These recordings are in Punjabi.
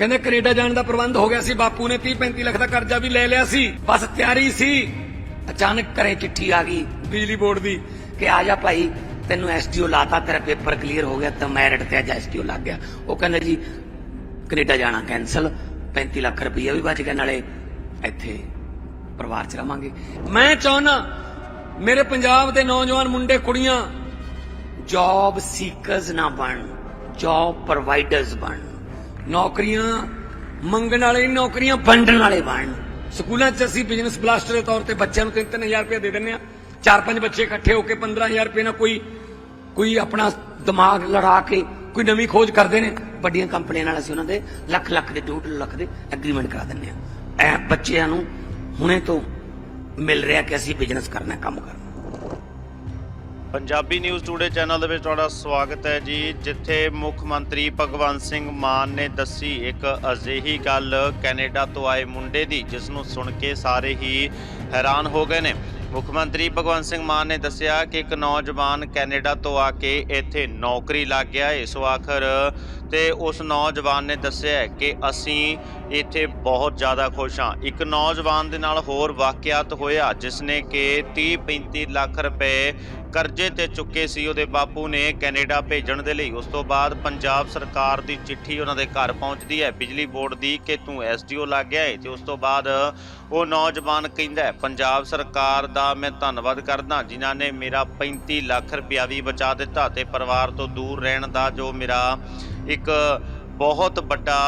ਕਹਿੰਦੇ ਕੈਨੇਡਾ ਜਾਣ ਦਾ ਪ੍ਰਬੰਧ ਹੋ ਗਿਆ ਸੀ, ਬਾਪੂ ਨੇ 30 35 ਲੱਖ ਦਾ ਕਰਜ਼ਾ ਵੀ ਲੈ ਲਿਆ ਸੀ, ਬਸ ਤਿਆਰੀ ਸੀ। ਅਚਾਨਕ ਘਰੇ ਚਿੱਠੀ ਆ ਗਈ ਬਿਜਲੀ ਬੋਰਡ ਦੀ ਕਿ ਆ ਜਾ ਭਾਈ, ਤੈਨੂੰ ਐਸਟੀਓ ਲਾਤਾ, ਤੇਰਾ ਪੇਪਰ ਕਲੀਅਰ ਹੋ ਗਿਆ, ਤਾਂ ਮੈਰਿਟ ਤੇ ਅੱਜ ਐਸਟੀਓ ਲੱਗ ਗਿਆ। ਉਹ ਕਹਿੰਦਾ ਜੀ, ਕੈਨੇਡਾ ਜਾਣਾ ਕੈਨਸਲ 35 ਲੱਖ ਰੁਪਈਆ ਵੀ ਬਚ ਗਿਆ, ਨਾਲੇ ਇੱਥੇ ਪਰਿਵਾਰ ਚ ਰਵਾਂਗੇ। ਮੈਂ ਚਾਹੁੰਨਾ ਮੇਰੇ ਪੰਜਾਬ ਦੇ ਨੌਜਵਾਨ ਮੁੰਡੇ, ਕੁੜੀਆਂ ਜੌਬ ਸੀਕਰਸ ਨਾ ਬਣ ਜੌਬ ਪ੍ਰੋਵਾਈਡਰਸ ਬਣ। ਨੌਕਰੀਆਂ ਮੰਗਣ ਵਾਲੇ, ਨੌਕਰੀਆਂ ਵੰਡਣ ਵਾਲੇ ਬਣ ਸਕੂਲਾਂ 'ਚ ਅਸੀਂ ਬਿਜ਼ਨਸ ਬਲਾਸਟਰ ਦੇ ਤੌਰ ਤੇ ਬੱਚਿਆਂ ਨੂੰ 3-3000 ਰੁਪਏ ਦੇ ਦਿੰਦੇ ਆ ਚਾਰ ਪੰਜ ਬੱਚੇ ਇਕੱਠੇ ਹੋ ਕੇ 15000 ਰੁਪਏ ਨਾਲ ਕੋਈ ਕੋਈ ਆਪਣਾ ਦਿਮਾਗ ਲੜਾ ਕੇ ਕੋਈ ਨਵੀਂ ਖੋਜ ਕਰਦੇ ਨੇ। ਵੱਡੀਆਂ ਕੰਪਨੀਆਂ ਨਾਲ ਅਸੀਂ ਉਹਨਾਂ ਦੇ ਲੱਖ ਲੱਖ ਦੇ ਡੂਢ ਲੱਖ ਦੇ ਐਗਰੀਮੈਂਟ ਕਰਾ ਦਿੰਦੇ ਆ ਐ ਬੱਚਿਆਂ ਨੂੰ ਹੁਣੇ ਤੋਂ ਮਿਲ ਰਿਹਾ ਕਿ ਅਸੀਂ ਬਿਜ਼ਨਸ ਕਰਨਾ ਕੰਮ ਕਰਨਾ ਪੰਜਾਬੀ ਨਿਊਜ਼ ਟੂਡੇ ਚੈਨਲ ਦੇ ਵਿੱਚ ਤੁਹਾਡਾ ਸਵਾਗਤ ਹੈ ਜੀ, ਜਿੱਥੇ ਮੁੱਖ ਮੰਤਰੀ ਭਗਵੰਤ ਸਿੰਘ ਮਾਨ ਨੇ ਦੱਸੀ ਇੱਕ ਅਜਿਹੀ ਗੱਲ ਕੈਨੇਡਾ ਤੋਂ ਆਏ ਮੁੰਡੇ ਦੀ, ਜਿਸ ਨੂੰ ਸੁਣ ਕੇ ਸਾਰੇ ਹੀ ਹੈਰਾਨ ਹੋ ਗਏ ਨੇ। ਮੁੱਖ ਮੰਤਰੀ ਭਗਵੰਤ ਸਿੰਘ ਮਾਨ ਨੇ ਦੱਸਿਆ ਕਿ ਇੱਕ ਨੌਜਵਾਨ ਕੈਨੇਡਾ ਤੋਂ ਆ ਕੇ ਇੱਥੇ ਨੌਕਰੀ ਲੱਗ ਗਿਆ ਇਸ ਸੋ ਆਖਰ ਤੇ ਉਸ ਨੌਜਵਾਨ ਨੇ ਦੱਸਿਆ ਕਿ ਅਸੀਂ ਇੱਥੇ ਬਹੁਤ ਜ਼ਿਆਦਾ ਖੁਸ਼ ਹਾਂ। ਇੱਕ ਨੌਜਵਾਨ ਦੇ ਨਾਲ ਹੋਰ ਵਾਕਿਆਤ ਹੋਇਆ, ਜਿਸ ਨੇ ਕਿ 30 35 ਲੱਖ ਰੁਪਏ ਕਰਜ਼ੇ ਤੇ ਚੁੱਕੇ ਸੀ, ਉਹਦੇ ਬਾਪੂ ਨੇ ਕੈਨੇਡਾ ਭੇਜਣ ਦੇ ਲਈ। ਉਸ ਤੋਂ ਬਾਅਦ ਪੰਜਾਬ ਸਰਕਾਰ ਦੀ ਚਿੱਠੀ ਉਹਨਾਂ ਦੇ ਘਰ ਪਹੁੰਚਦੀ ਹੈ। ਬਿਜਲੀ ਬੋਰਡ ਦੀ ਕਿ ਤੂੰ ਐਸਡੀਓ ਲੱਗ ਗਿਆ ਹੈ ਤੇ ਉਸ ਤੋਂ ਬਾਅਦ ਉਹ ਨੌਜਵਾਨ ਕਹਿੰਦਾ ਹੈ, ਪੰਜਾਬ ਸਰਕਾਰ ਦਾ ਮੈਂ ਧੰਨਵਾਦ ਕਰਦਾ, ਜਿਨ੍ਹਾਂ ਨੇ ਮੇਰਾ 35 ਲੱਖ ਰੁਪਇਆ ਵੀ ਬਚਾ ਦਿੱਤਾ ਤੇ ਪਰਿਵਾਰ ਤੋਂ ਦੂਰ ਰਹਿਣ ਦਾ ਜੋ ਮੇਰਾ ਇੱਕ ਬਹੁਤ ਵੱਡਾ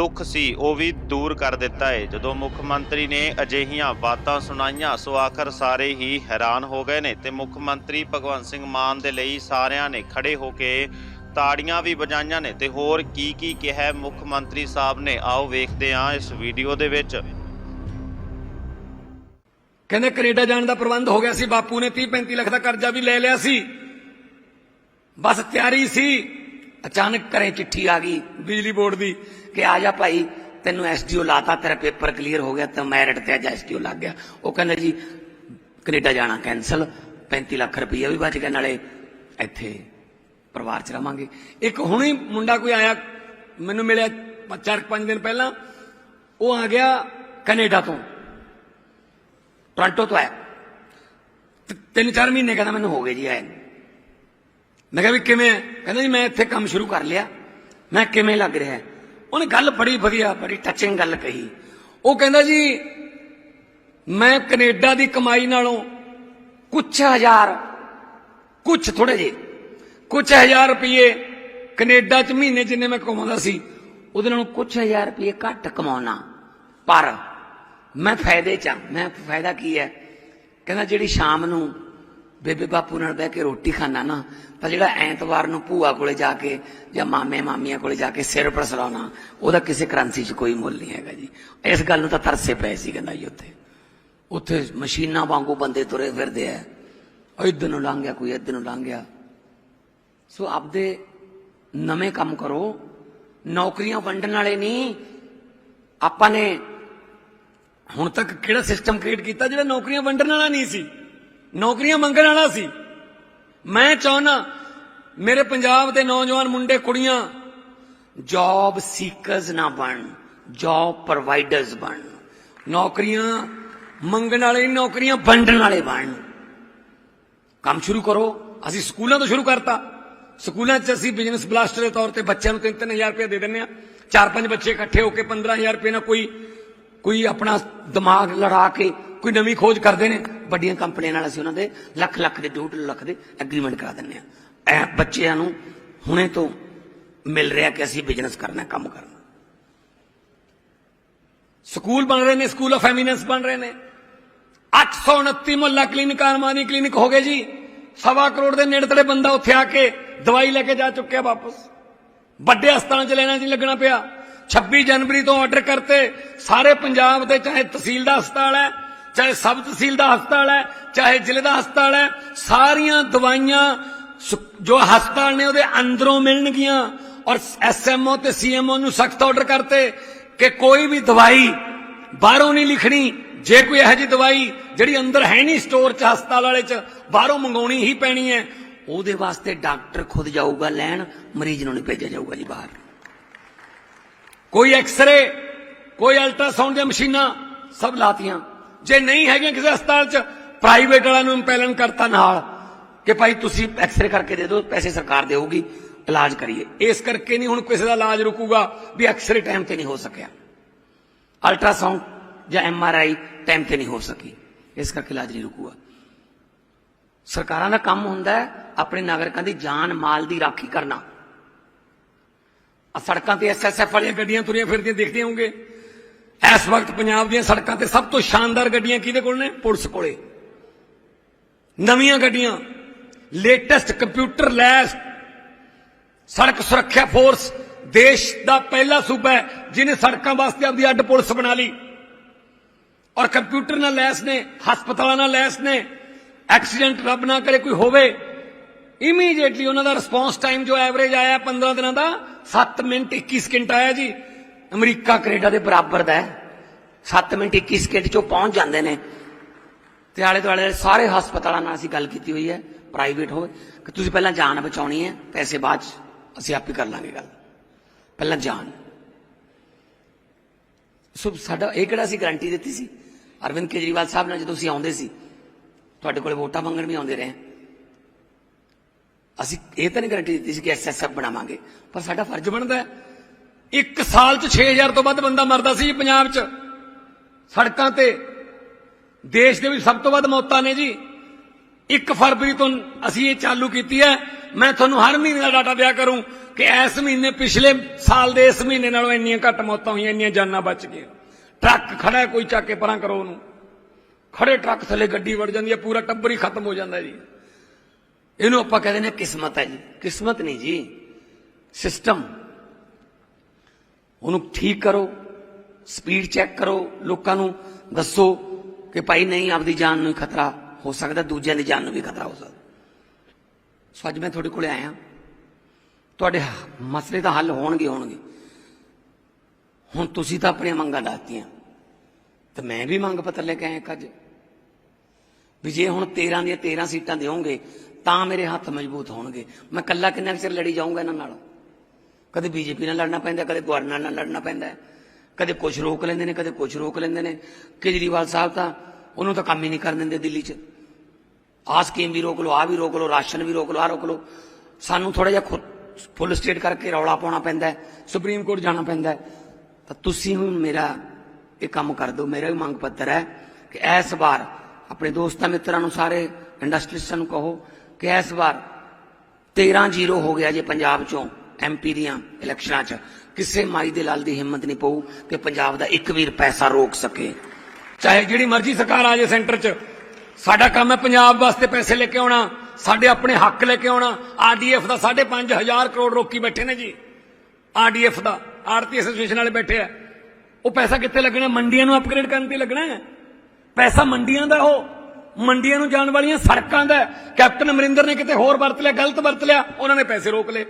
ਦੁੱਖ ਸੀ, ਉਹ ਵੀ ਦੂਰ ਕਰ ਦਿੱਤਾ ਹੈ ਜਦੋਂ ਮੁੱਖ ਮੰਤਰੀ ਨੇ ਅਜਿਹੀਆਂ ਬਾਤਾਂ ਸੁਣਾਈਆਂ, ਸੋ ਆਖਰ ਸਾਰੇ ਹੀ ਹੈਰਾਨ ਹੋ ਗਏ ਨੇ ਤੇ ਮੁੱਖ ਮੰਤਰੀ ਭਗਵੰਤ ਸਿੰਘ ਮਾਨ ਦੇ ਲਈ ਸਾਰਿਆਂ ਨੇ ਖੜੇ ਹੋ ਕੇ ਤਾੜੀਆਂ ਵੀ ਵਜਾਈਆਂ ਨੇ। ਤੇ ਹੋਰ ਕੀ ਕੀ ਕਿਹਾ ਮੁੱਖ ਮੰਤਰੀ ਸਾਹਿਬ ਨੇ? ਆਓ ਵੇਖਦੇ ਹਾਂ ਇਸ ਵੀਡੀਓ ਦੇ ਵਿੱਚ। ਕਹਿੰਦੇ ਕੈਨੇਡਾ ਜਾਣ ਦਾ ਪ੍ਰਬੰਧ ਹੋ ਗਿਆ ਸੀ, ਬਾਪੂ ਨੇ 30 35 ਲੱਖ ਦਾ ਕਰਜ਼ਾ ਵੀ ਲੈ ਲਿਆ ਸੀ। ਬਸ ਤਿਆਰੀ ਸੀ, ਅਚਾਨਕ ਘਰੇ ਚਿੱਠੀ ਆ ਗਈ ਬਿਜਲੀ ਬੋਰਡ ਦੀ। ਕਿ ਆ ਜਾ ਭਾਈ, ਤੈਨੂੰ ਐਸਡੀਓ ਲਾਤਾ, ਤੇਰਾ ਪੇਪਰ ਕਲੀਅਰ ਹੋ ਗਿਆ, ਤਾਂ ਮੈਰਿਟ ਤੇ ਅੱਜ ਐਸਡੀਓ ਲੱਗ ਗਿਆ। ਉਹ ਕਹਿੰਦਾ ਜੀ, ਕੈਨੇਡਾ ਜਾਣਾ ਕੈਨਸਲ 35 ਲੱਖ ਰੁਪਈਆ ਵੀ ਬਚ ਗਿਆ, ਨਾਲੇ ਇੱਥੇ ਪਰਿਵਾਰ ਚ ਰਵਾਂਗੇ। ਇੱਕ ਹੁਣੇ ਮੁੰਡਾ ਕੋਈ ਆਇਆ, ਮੈਨੂੰ ਮਿਲਿਆ ਪ- ਚਾਰ ਕੁ ਪੰਜ ਦਿਨ ਪਹਿਲਾਂ, ਉਹ ਆ ਗਿਆ ਕੈਨੇਡਾ ਤੋਂ, ਟੋਰਾਂਟੋ ਤੋਂ ਆਇਆ। ਤਿੰਨ, ਚਾਰ ਮਹੀਨੇ ਕਹਿੰਦਾ ਮੈਨੂੰ ਹੋ ਗਏ ਜੀ ਆਏ ਮੈਂ ਕਿਹਾ ਵੀ ਕਿਵੇਂ ਕਹਿੰਦਾ ਜੀ, ਮੈਂ ਇੱਥੇ ਕੰਮ ਸ਼ੁਰੂ ਕਰ ਲਿਆ, ਮੈਂ ਕਿਵੇਂ ਲੱਗ ਰਿਹਾ? ਉਹਨੇ ਗੱਲ ਬੜੀ ਵਧੀਆ, ਬੜੀ ਟੱਚਿੰਗ ਗੱਲ ਕਹੀ। ਉਹ ਕਹਿੰਦਾ ਜੀ, ਮੈਂ ਕੈਨੇਡਾ ਦੀ ਕਮਾਈ ਨਾਲੋਂ ਕੁਛ ਹਜ਼ਾਰ, ਕੁਛ ਥੋੜੇ ਜੇ ਕੁਛ ਹਜ਼ਾਰ ਰੁਪਏ ਕੈਨੇਡਾ ਚ ਮਹੀਨੇ ਜਿੰਨੇ ਮੈਂ ਕਮਾਉਂਦਾ ਸੀ, ਉਹਦੇ ਨਾਲੋਂ ਕੁਛ ਹਜ਼ਾਰ ਰੁਪਏ ਘੱਟ ਕਮਾਉਣਾ। ਪਰ ਮੈਂ ਫਾਇਦੇ ਚ ਹਾਂ। ਮੈਂ ਫਾਇਦਾ ਕੀ ਹੈ? ਕਹਿੰਦਾ ਜਿਹੜੀ ਸ਼ਾਮ ਨੂੰ ਬੇਬੇ ਬਾਪੂ ਨਾਲ ਬਹਿ ਕੇ ਰੋਟੀ ਖਾਣਾ ਨਾ, ਤਾਂ ਜਿਹੜਾ ਐਤਵਾਰ ਨੂੰ ਭੂਆ ਕੋਲੇ ਜਾ ਕੇ ਜਾਂ ਮਾਮੇ ਮਾਮੀਆਂ ਕੋਲੇ ਜਾ ਕੇ ਸਿਰ ਪਰਸਰਾਉਣਾ, ਉਹਦਾ ਕਿਸੇ ਕਰੰਸੀ 'ਚ ਕੋਈ ਮੁੱਲ ਨਹੀਂ ਹੈਗਾ ਜੀ। ਇਸ ਗੱਲ ਨੂੰ ਤਾਂ ਤਰਸੇ ਪਏ ਸੀ ਕਹਿੰਦਾ ਜੀ ਉੱਥੇ। ਉੱਥੇ ਮਸ਼ੀਨਾਂ ਵਾਂਗੂ ਬੰਦੇ ਤੁਰੇ ਫਿਰਦੇ ਆ। ਉਹ ਇੱਧਰ ਨੂੰ ਲੰਘ ਗਿਆ, ਕੋਈ ਇੱਧਰ ਨੂੰ ਲੰਘ ਗਿਆ। ਸੋ ਆਪਦੇ ਨਵੇਂ ਕੰਮ ਕਰੋ। ਨੌਕਰੀਆਂ ਵੰਡਣ ਵਾਲੇ ਨਹੀਂ ਆਪਾਂ ਨੇ ਹੁਣ ਤੱਕ ਕਿਹੜਾ ਸਿਸਟਮ ਕ੍ਰੀਏਟ ਕੀਤਾ ਜਿਹੜਾ ਨੌਕਰੀਆਂ ਵੰਡਣ ਵਾਲਾ ਨਹੀਂ ਸੀ? ਨੌਕਰੀਆਂ ਮੰਗਣ ਵਾਲਾ ਸੀ। ਮੈਂ ਚਾਹੁੰਨਾ ਮੇਰੇ ਪੰਜਾਬ ਦੇ ਨੌਜਵਾਨ ਮੁੰਡੇ, ਕੁੜੀਆਂ ਜੌਬ ਸੀਕਰਸ ਨਾ ਬਣ ਜੌਬ ਪ੍ਰੋਵਾਈਡਰਸ ਬਣ। ਨੌਕਰੀਆਂ ਮੰਗਣ ਵਾਲੇ ਨੌਕਰੀਆਂ ਵੰਡਣ ਵਾਲੇ ਬਣ। ਕੰਮ ਸ਼ੁਰੂ ਕਰੋ। ਅਸੀਂ ਸਕੂਲਾਂ ਤੋਂ ਸ਼ੁਰੂ ਕਰਤਾ। ਸਕੂਲਾਂ 'ਚ ਅਸੀਂ ਬਿਜ਼ਨਸ ਬਲਾਸਟਰ ਦੇ ਤੌਰ ਤੇ ਬੱਚਿਆਂ ਨੂੰ 3-3000 ਰੁਪਏ ਦੇ ਦਿੰਦੇ ਆ ਚਾਰ ਪੰਜ ਬੱਚੇ ਇਕੱਠੇ ਹੋ ਕੇ 15000 ਰੁਪਏ ਨਾਲ ਕੋਈ ਕੋਈ ਆਪਣਾ ਦਿਮਾਗ ਲੜਾ ਕੇ ਕੋਈ ਨਵੀਂ ਖੋਜ ਕਰਦੇ ਨੇ? ਵੱਡੀਆਂ ਕੰਪਨੀਆਂ ਨਾਲ ਅਸੀਂ ਉਹਨਾਂ ਦੇ ਲੱਖ ਲੱਖ ਦੇ ਡੂਢ ਲੱਖ ਦੇ ਐਗਰੀਮੈਂਟ ਕਰਾ ਦਿੰਦੇ ਆ ਐ ਬੱਚਿਆਂ ਨੂੰ ਹੁਣੇ ਤੋਂ ਮਿਲ ਰਿਹਾ ਕਿ ਅਸੀਂ ਬਿਜ਼ਨਸ ਕਰਨਾ, ਕੰਮ ਕਰਨਾ। ਸਕੂਲ ਬਣ ਰਹੇ ਨੇ ਸਕੂਲ ਆਫ ਐਮੀਨੈਂਸ ਬਣ ਰਹੇ ਨੇ। 829 ਮੁਹੱਲਾ ਕਲੀਨਿਕ ਅਰਮਾਨੀ ਕਲੀਨਿਕ ਹੋ ਗਏ ਜੀ। ਸਵਾ ਕਰੋੜ ਦੇ ਨੇੜੇ ਬੰਦਾ ਉੱਥੇ ਆ ਕੇ ਦਵਾਈ ਲੈ ਕੇ ਜਾ ਚੁੱਕਿਆ ਵਾਪਸ। ਵੱਡੇ ਹਸਪਤਾਲਾਂ 'ਚ ਲੈਣਾ ਨਹੀਂ ਲੱਗਣਾ ਪਿਆ। 26 ਜਨਵਰੀ ਤੋਂ ਆਰਡਰ ਕਰਤੇ। ਸਾਰੇ ਪੰਜਾਬ ਦੇ, ਚਾਹੇ ਤਹਿਸੀਲ ਦਾ ਹਸਪਤਾਲ ਹੈ ਚਾਹੇ ਸਬ ਤਹਿਸੀਲ ਦਾ ਹਸਪਤਾਲ ਹੈ, ਚਾਹੇ ਜ਼ਿਲ੍ਹੇ ਦਾ ਹਸਪਤਾਲ ਹੈ, ਸਾਰੀਆਂ ਦਵਾਈਆਂ ਸੁ- ਜੋ ਹਸਪਤਾਲ ਨੇ ਉਹਦੇ ਅੰਦਰੋਂ ਮਿਲਣਗੀਆਂ ਔਰ ਐਸਐਮਓ ਤੇ ਸੀਐਮਓ ਨੂੰ ਸਖਤ ਆਰਡਰ ਕਰਤੇ ਕਿ ਕੋਈ ਵੀ ਦਵਾਈ ਬਾਹਰੋਂ ਨਹੀਂ ਲਿਖਣੀ, ਜੇ ਕੋਈ ਇਹੋ ਜਿਹੀ ਦਵਾਈ ਜਿਹੜੀ ਅੰਦਰ ਹੈ ਨਹੀਂ ਸਟੋਰ 'ਚ ਹਸਪਤਾਲ ਵਾਲੇ 'ਚ, ਬਾਹਰੋਂ ਮੰਗਾਉਣੀ ਹੀ ਪੈਣੀ ਹੈ, ਉਹਦੇ ਵਾਸਤੇ ਡਾਕਟਰ ਖੁਦ ਜਾਊਗਾ ਲੈਣ, ਮਰੀਜ਼ ਨੂੰ ਨਹੀਂ ਭੇਜਿਆ ਜਾਊਗਾ ਜੀ ਬਾਹਰ। ਕੋਈ ਐਕਸ-ਰੇ, ਕੋਈ ਅਲਟਰਾਸਾਊਂਡ ਦੀਆਂ ਮਸ਼ੀਨਾਂ ਸਭ ਲਾਤੀਆਂ। ਜੇ ਨਹੀਂ ਹੈਗੇ ਕਿਸੇ ਹਸਪਤਾਲ 'ਚ ਪ੍ਰਾਈਵੇਟ ਵਾਲਿਆਂ ਨੂੰ ਇੰਪੈਲਨ ਕਰਤਾ ਨਾਲ, ਕਿ ਭਾਈ ਤੁਸੀਂ ਐਕਸਰੇ ਕਰਕੇ ਦੇ ਦਿਓ, ਪੈਸੇ ਸਰਕਾਰ ਦੇਊਗੀ, ਇਲਾਜ ਕਰੀਏ। ਇਸ ਕਰਕੇ ਨਹੀਂ ਹੁਣ ਕਿਸੇ ਦਾ ਇਲਾਜ ਰੁਕੂਗਾ ਵੀ ਐਕਸਰੇ ਟਾਈਮ ਤੇ ਨਹੀਂ ਹੋ ਸਕਿਆ। ਅਲਟਰਾਸਾਊਂਡ ਜਾਂ ਐਮ ਆਰ ਆਈ ਟਾਈਮ ਤੇ ਨਹੀਂ ਹੋ ਸਕੀ। ਇਸ ਕਰਕੇ ਇਲਾਜ ਨਹੀਂ ਰੁਕੂਗਾ। ਸਰਕਾਰਾਂ ਦਾ ਕੰਮ ਹੁੰਦਾ ਹੈ ਆਪਣੇ ਨਾਗਰਿਕਾਂ ਦੀ ਜਾਨ ਮਾਲ ਦੀ ਰਾਖੀ ਕਰਨਾ। ਸੜਕਾਂ ਤੇ ਐਸਐਸਐਫ ਵਾਲੀਆਂ ਗੱਡੀਆਂ ਤੁਰੀਆਂ ਫਿਰਦੀਆਂ ਦੇਖਦੇ ਹੋਵੋਗੇ। ਇਸ ਵਕਤ ਪੰਜਾਬ ਦੀਆਂ ਸੜਕਾਂ ਤੇ ਸਭ ਤੋਂ ਸ਼ਾਨਦਾਰ ਗੱਡੀਆਂ ਕਿਹਦੇ ਕੋਲ ਨੇ? ਪੁਲਿਸ ਕੋਲੇ। ਨਵੀਆਂ ਗੱਡੀਆਂ। ਲੇਟੈਸਟ ਕੰਪਿਊਟਰ ਲੈਸ। ਸੜਕ ਸੁਰੱਖਿਆ ਫੋਰਸ ਦੇਸ਼ ਦਾ ਪਹਿਲਾ ਸੂਬਾ ਹੈ, ਜਿਹਨੇ ਸੜਕਾਂ ਵਾਸਤੇ ਆਪਦੀ ਅੱਡ ਪੁਲਿਸ ਬਣਾ ਲਈ। ਔਰ ਕੰਪਿਊਟਰ ਨਾਲ ਲੈਸ ਨੇ, ਹਸਪਤਾਲਾਂ ਨਾਲ ਲੈਸ ਨੇ। ਐਕਸੀਡੈਂਟ ਰੱਬ ਨਾ ਕਰੇ ਕੋਈ ਹੋਵੇ। ਇਮੀਡੀਏਟਲੀ ਉਹਨਾਂ ਦਾ ਰਿਸਪੌਂਸ ਟਾਈਮ ਜੋ ਐਵਰੇਜ ਆਇਆ 15 ਦਿਨਾਂ ਦਾ 7 ਮਿੰਟ 21 ਸਕਿੰਟ ਆਇਆ ਜੀ। ਅਮਰੀਕਾ, ਕੈਨੇਡਾ ਦੇ ਬਰਾਬਰ ਦਾ ਹੈ। 7 ਮਿੰਟ 21 ਸਕਿੰਟ ਚੋਂ ਪਹੁੰਚ ਜਾਂਦੇ ਨੇ। ਤੇ ਆਲੇ ਦੁਆਲੇ ਸਾਰੇ ਹਸਪਤਾਲਾਂ ਨਾਲ ਅਸੀਂ ਗੱਲ ਕੀਤੀ ਹੋਈ ਹੈ ਪ੍ਰਾਈਵੇਟ ਹੋਵੇ। ਕਿ ਤੁਸੀਂ ਪਹਿਲਾਂ ਜਾਨ ਬਚਾਉਣੀ ਹੈ, ਪੈਸੇ ਬਾਅਦ 'ਚ ਅਸੀਂ ਆਪੇ ਕਰ ਲਾਂਗੇ ਗੱਲ। ਪਹਿਲਾਂ ਜਾਨ। ਸੋ ਸਾਡਾ ਇਹ ਕਿਹੜਾ ਸੀ ਗਾਰੰਟੀ ਦਿੱਤੀ ਸੀ? ਅਰਵਿੰਦ ਕੇਜਰੀਵਾਲ ਸਾਹਿਬ ਨਾਲ ਜਦੋਂ ਅਸੀਂ ਆਉਂਦੇ ਸੀ, ਤੁਹਾਡੇ ਕੋਲੇ ਵੋਟਾਂ ਮੰਗਣ ਵੀ ਆਉਂਦੇ ਰਹੇ। ਅਸੀਂ ਇਹ ਤਾਂ ਨਹੀਂ ਗਾਰੰਟੀ ਦਿੱਤੀ ਸੀ ਕਿ ਐਸਐਸਐਫ ਬਣਾਵਾਂਗੇ। ਪਰ ਸਾਡਾ ਫਰਜ਼ ਬਣਦਾ ਹੈ ਇੱਕ ਸਾਲ 'ਚ 6000 ਤੋਂ ਵੱਧ ਬੰਦਾ ਮਰਦਾ ਸੀ ਪੰਜਾਬ 'ਚ। ਸੜਕਾਂ ਤੇ। ਦੇਸ਼ ਦੇ ਵਿੱਚ ਸਭ ਤੋਂ ਵੱਧ ਮੌਤਾਂ ਨੇ ਜੀ। 1 ਫਰਵਰੀ ਤੋਂ ਅਸੀਂ ਇਹ ਚਾਲੂ ਕੀਤੀ ਹੈ। ਮੈਂ ਤੁਹਾਨੂੰ ਹਰ ਮਹੀਨੇ ਦਾ ਡਾਟਾ ਦਿਆ ਕਰੂੰ ਕਿ ਇਸ ਮਹੀਨੇ, ਪਿਛਲੇ ਸਾਲ ਦੇ ਇਸ ਮਹੀਨੇ ਨਾਲੋਂ ਇੰਨੀਆਂ ਘੱਟ ਮੌਤਾਂ ਹੋਈਆਂ, ਇੰਨੀਆਂ ਜਾਨਾਂ ਬਚ ਗਈਆਂ। ਟਰੱਕ ਖੜਾ ਕੋਈ ਚੱਕ ਕੇ ਪਰਾਂ ਕਰੋ ਉਹਨੂੰ। ਖੜੇ ਟਰੱਕ ਥੱਲੇ ਗੱਡੀ ਵੜ ਜਾਂਦੀ ਹੈ, ਪੂਰਾ ਟੱਬਰ ਹੀ ਖਤਮ ਹੋ ਜਾਂਦਾ ਜੀ। ਇਹਨੂੰ ਆਪਾਂ ਕਹਿੰਦੇ ਨੇ ਕਿਸਮਤ ਹੈ ਜੀ। ਕਿਸਮਤ ਨਹੀਂ ਜੀ। ਸਿਸਟਮ। ਉਹਨੂੰ ਠੀਕ ਕਰੋ ਸਪੀਡ ਚੈੱਕ ਕਰੋ, ਲੋਕਾਂ ਨੂੰ ਦੱਸੋ ਕਿ ਭਾਈ ਨਹੀਂ, ਆਪਦੀ ਜਾਨ ਨੂੰ ਹੀ ਖਤਰਾ ਹੋ ਸਕਦਾ, ਦੂਜਿਆਂ ਦੀ ਜਾਨ ਨੂੰ ਵੀ ਖਤਰਾ ਹੋ ਸਕਦਾ। ਸੋ ਅੱਜ ਮੈਂ ਤੁਹਾਡੇ ਕੋਲੇ ਆਇਆ ਤੁਹਾਡੇ ਮਸਲੇ ਤਾਂ ਹੱਲ ਹੋਣਗੇ ਹੋਣਗੇ। ਹੁਣ ਤੁਸੀਂ ਤਾਂ ਆਪਣੀਆਂ ਮੰਗਾਂ ਦੱਸਤੀਆਂ। ਤੇ ਮੈਂ ਵੀ ਮੰਗ ਪੱਤਰ ਲੈ ਕੇ ਆਇਆ ਇੱਕ ਅੱਜ। ਵੀ ਜੇ ਹੁਣ 13 ਦੀਆਂ 13 ਸੀਟਾਂ ਦਿਓਗੇ, ਤਾਂ ਮੇਰੇ ਹੱਥ ਮਜ਼ਬੂਤ ਹੋਣਗੇ। ਮੈਂ ਕੱਲਾ ਕਿੰਨਾ ਕੁ ਚਿਰ ਲੜੀ ਜਾਊਂਗਾ ਇਹਨਾਂ ਨਾਲ? ਕਦੇ ਬੀਜੇਪੀ ਨਾਲ ਲੜਨਾ ਪੈਂਦਾ, ਕਦੇ ਗਵਰਨਰ ਨਾਲ ਲੜਨਾ ਪੈਂਦਾ ਕਦੇ ਕੁਝ ਰੋਕ ਲੈਂਦੇ ਨੇ, ਕਦੇ ਕੁਝ ਰੋਕ ਲੈਂਦੇ ਨੇ। ਕੇਜਰੀਵਾਲ ਸਾਹਿਬ ਤਾਂ ਉਹਨੂੰ ਤਾਂ ਕੰਮ ਹੀ ਨਹੀਂ ਕਰਨ ਦਿੰਦੇ ਦਿੱਲੀ 'ਚ। ਆਹ ਸਕੀਮ ਵੀ ਰੋਕ ਲਓ ਆ ਵੀ ਰੋਕ ਲਓ, ਰਾਸ਼ਨ ਵੀ ਰੋਕ ਲਓ ਆ ਰੋਕ ਲਓ। ਸਾਨੂੰ ਥੋੜਾ ਜਿਹਾ ਖੁਦ ਫੁੱਲ ਸਟੇਟ ਕਰਕੇ ਰੌਲਾ ਪਾਉਣਾ ਪੈਂਦਾ ਸੁਪਰੀਮ ਕੋਰਟ ਜਾਣਾ ਪੈਂਦਾ ਤਾਂ ਤੁਸੀਂ ਹੁਣ ਮੇਰਾ ਇਹ ਕੰਮ ਕਰ ਦਿਓ, ਮੇਰਾ ਵੀ ਮੰਗ ਪੱਤਰ ਹੈ ਕਿ ਇਸ ਵਾਰ ਆਪਣੇ ਦੋਸਤਾਂ ਮਿੱਤਰਾਂ ਨੂੰ ਸਾਰੇ ਇੰਡਸਟਰੀਸਟਾਂ ਨੂੰ ਕਹੋ ਕਿ ਇਸ ਵਾਰ 13-0 ਹੋ ਗਿਆ ਜੇ ਪੰਜਾਬ ਚੋਂ। ਐਮਪੀ ਦੀਆਂ ਇਲੈਕਸ਼ਨਾਂ 'ਚ ਕਿਸੇ ਮਾਈ ਦੇ ਲਾਲ ਦੀ ਹਿੰਮਤ ਨਹੀਂ ਪਊ ਕਿ ਪੰਜਾਬ ਦਾ ਇੱਕ ਵੀਰ ਪੈਸਾ ਰੋਕ ਸਕੇ। ਚਾਹੇ ਜਿਹੜੀ ਮਰਜ਼ੀ ਸਰਕਾਰ ਆ ਜਾਏ ਸੈਂਟਰ 'ਚ, ਸਾਡਾ ਕੰਮ ਹੈ ਪੰਜਾਬ ਵਾਸਤੇ ਪੈਸੇ ਲੈ ਕੇ ਆਉਣਾ, ਸਾਡੇ ਆਪਣੇ ਹੱਕ ਲੈ ਕੇ ਆਉਣਾ। ਆਰਡੀਐਫ ਦਾ 5.5000 ਕਰੋੜ ਰੋਕੀ ਬੈਠੇ ਨੇ ਜੀ। ਆਰਡੀਐਫ ਦਾ ਆਰਤੀ ਐਸੋਸੀਏਸ਼ਨ ਵਾਲੇ ਬੈਠੇ ਆ। ਉਹ ਪੈਸਾ ਕਿੱਥੇ ਲੱਗਣਾ? ਮੰਡੀਆਂ ਨੂੰ ਅਪਗ੍ਰੇਡ ਕਰਨ ਤੇ ਲੱਗਣਾ ਹੈ। ਪੈਸਾ ਮੰਡੀਆਂ ਦਾ ਉਹ। ਮੰਡੀਆਂ ਨੂੰ ਜਾਣ ਵਾਲੀਆਂ ਸੜਕਾਂ ਦਾ ਕੈਪਟਨ ਅਮਰਿੰਦਰ ਨੇ ਕਿਤੇ ਹੋਰ ਵਰਤ ਲਿਆ, ਗਲਤ ਵਰਤ ਲਿਆ, ਉਹਨਾਂ ਨੇ ਪੈਸੇ ਰੋਕ ਲਏ।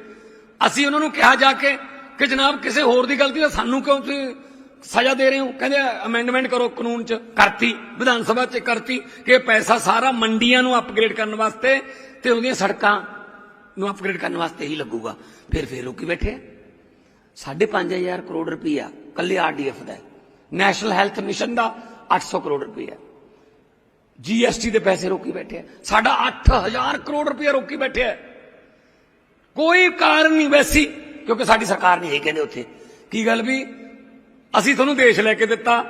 ਅਸੀਂ ਉਹਨਾਂ ਨੂੰ ਕਿਹਾ ਜਾ ਕੇ ਕਿ ਜਨਾਬ ਕਿਸੇ ਹੋਰ ਦੀ ਗਲਤੀ ਦਾ ਸਾਨੂੰ ਕਿਉਂ ਤੁਸੀਂ ਸਜ਼ਾ ਦੇ ਰਹੇ ਹੋ? ਕਹਿੰਦੇ ਅਮੈਂਡਮੈਂਟ ਕਰੋ ਕਾਨੂੰਨ 'ਚ, ਕਰਤੀ, ਵਿਧਾਨ ਸਭਾ 'ਚ ਕਰਤੀ ਕਿ ਪੈਸਾ ਸਾਰਾ ਮੰਡੀਆਂ ਨੂੰ ਅਪਗ੍ਰੇਡ ਕਰਨ ਵਾਸਤੇ ਤੇ ਉਹਦੀਆਂ ਸੜਕਾਂ ਨੂੰ ਅਪਗ੍ਰੇਡ ਕਰਨ ਵਾਸਤੇ ਹੀ ਲੱਗੂਗਾ। ਫਿਰ ਫਿਰ ਰੋਕੀ ਬੈਠੇ ਆ। ਸਾਢੇ ਪੰਜ ਹਜ਼ਾਰ ਕਰੋੜ ਰੁਪਈਆ ਕੱਲੇ ਆਰਡੀਐਫ ਦਾ ਨੈਸ਼ਨਲ ਹੈਲਥ ਮਿਸ਼ਨ ਦਾ 800 ਕਰੋੜ ਰੁਪਈਆ ਜੀਐਸਟੀ ਦੇ ਪੈਸੇ ਰੋਕੀ ਬੈਠੇ ਆ। ਸਾਡਾ 8000 ਕਰੋੜ ਰੁਪਇਆ ਰੋਕੀ ਬੈਠੇ ਆ। ਕੋਈ ਕਾਰਨ ਨਹੀਂ ਵੈਸੀ, ਕਿਉਂਕਿ ਸਾਡੀ ਸਰਕਾਰ ਨਹੀਂ ਹੈ ਕਹਿੰਦੇ ਉੱਥੇ। ਕੀ ਗੱਲ ਵੀ? ਅਸੀਂ ਤੁਹਾਨੂੰ ਦੇਸ਼ ਲੈ ਕੇ ਦਿੱਤਾ।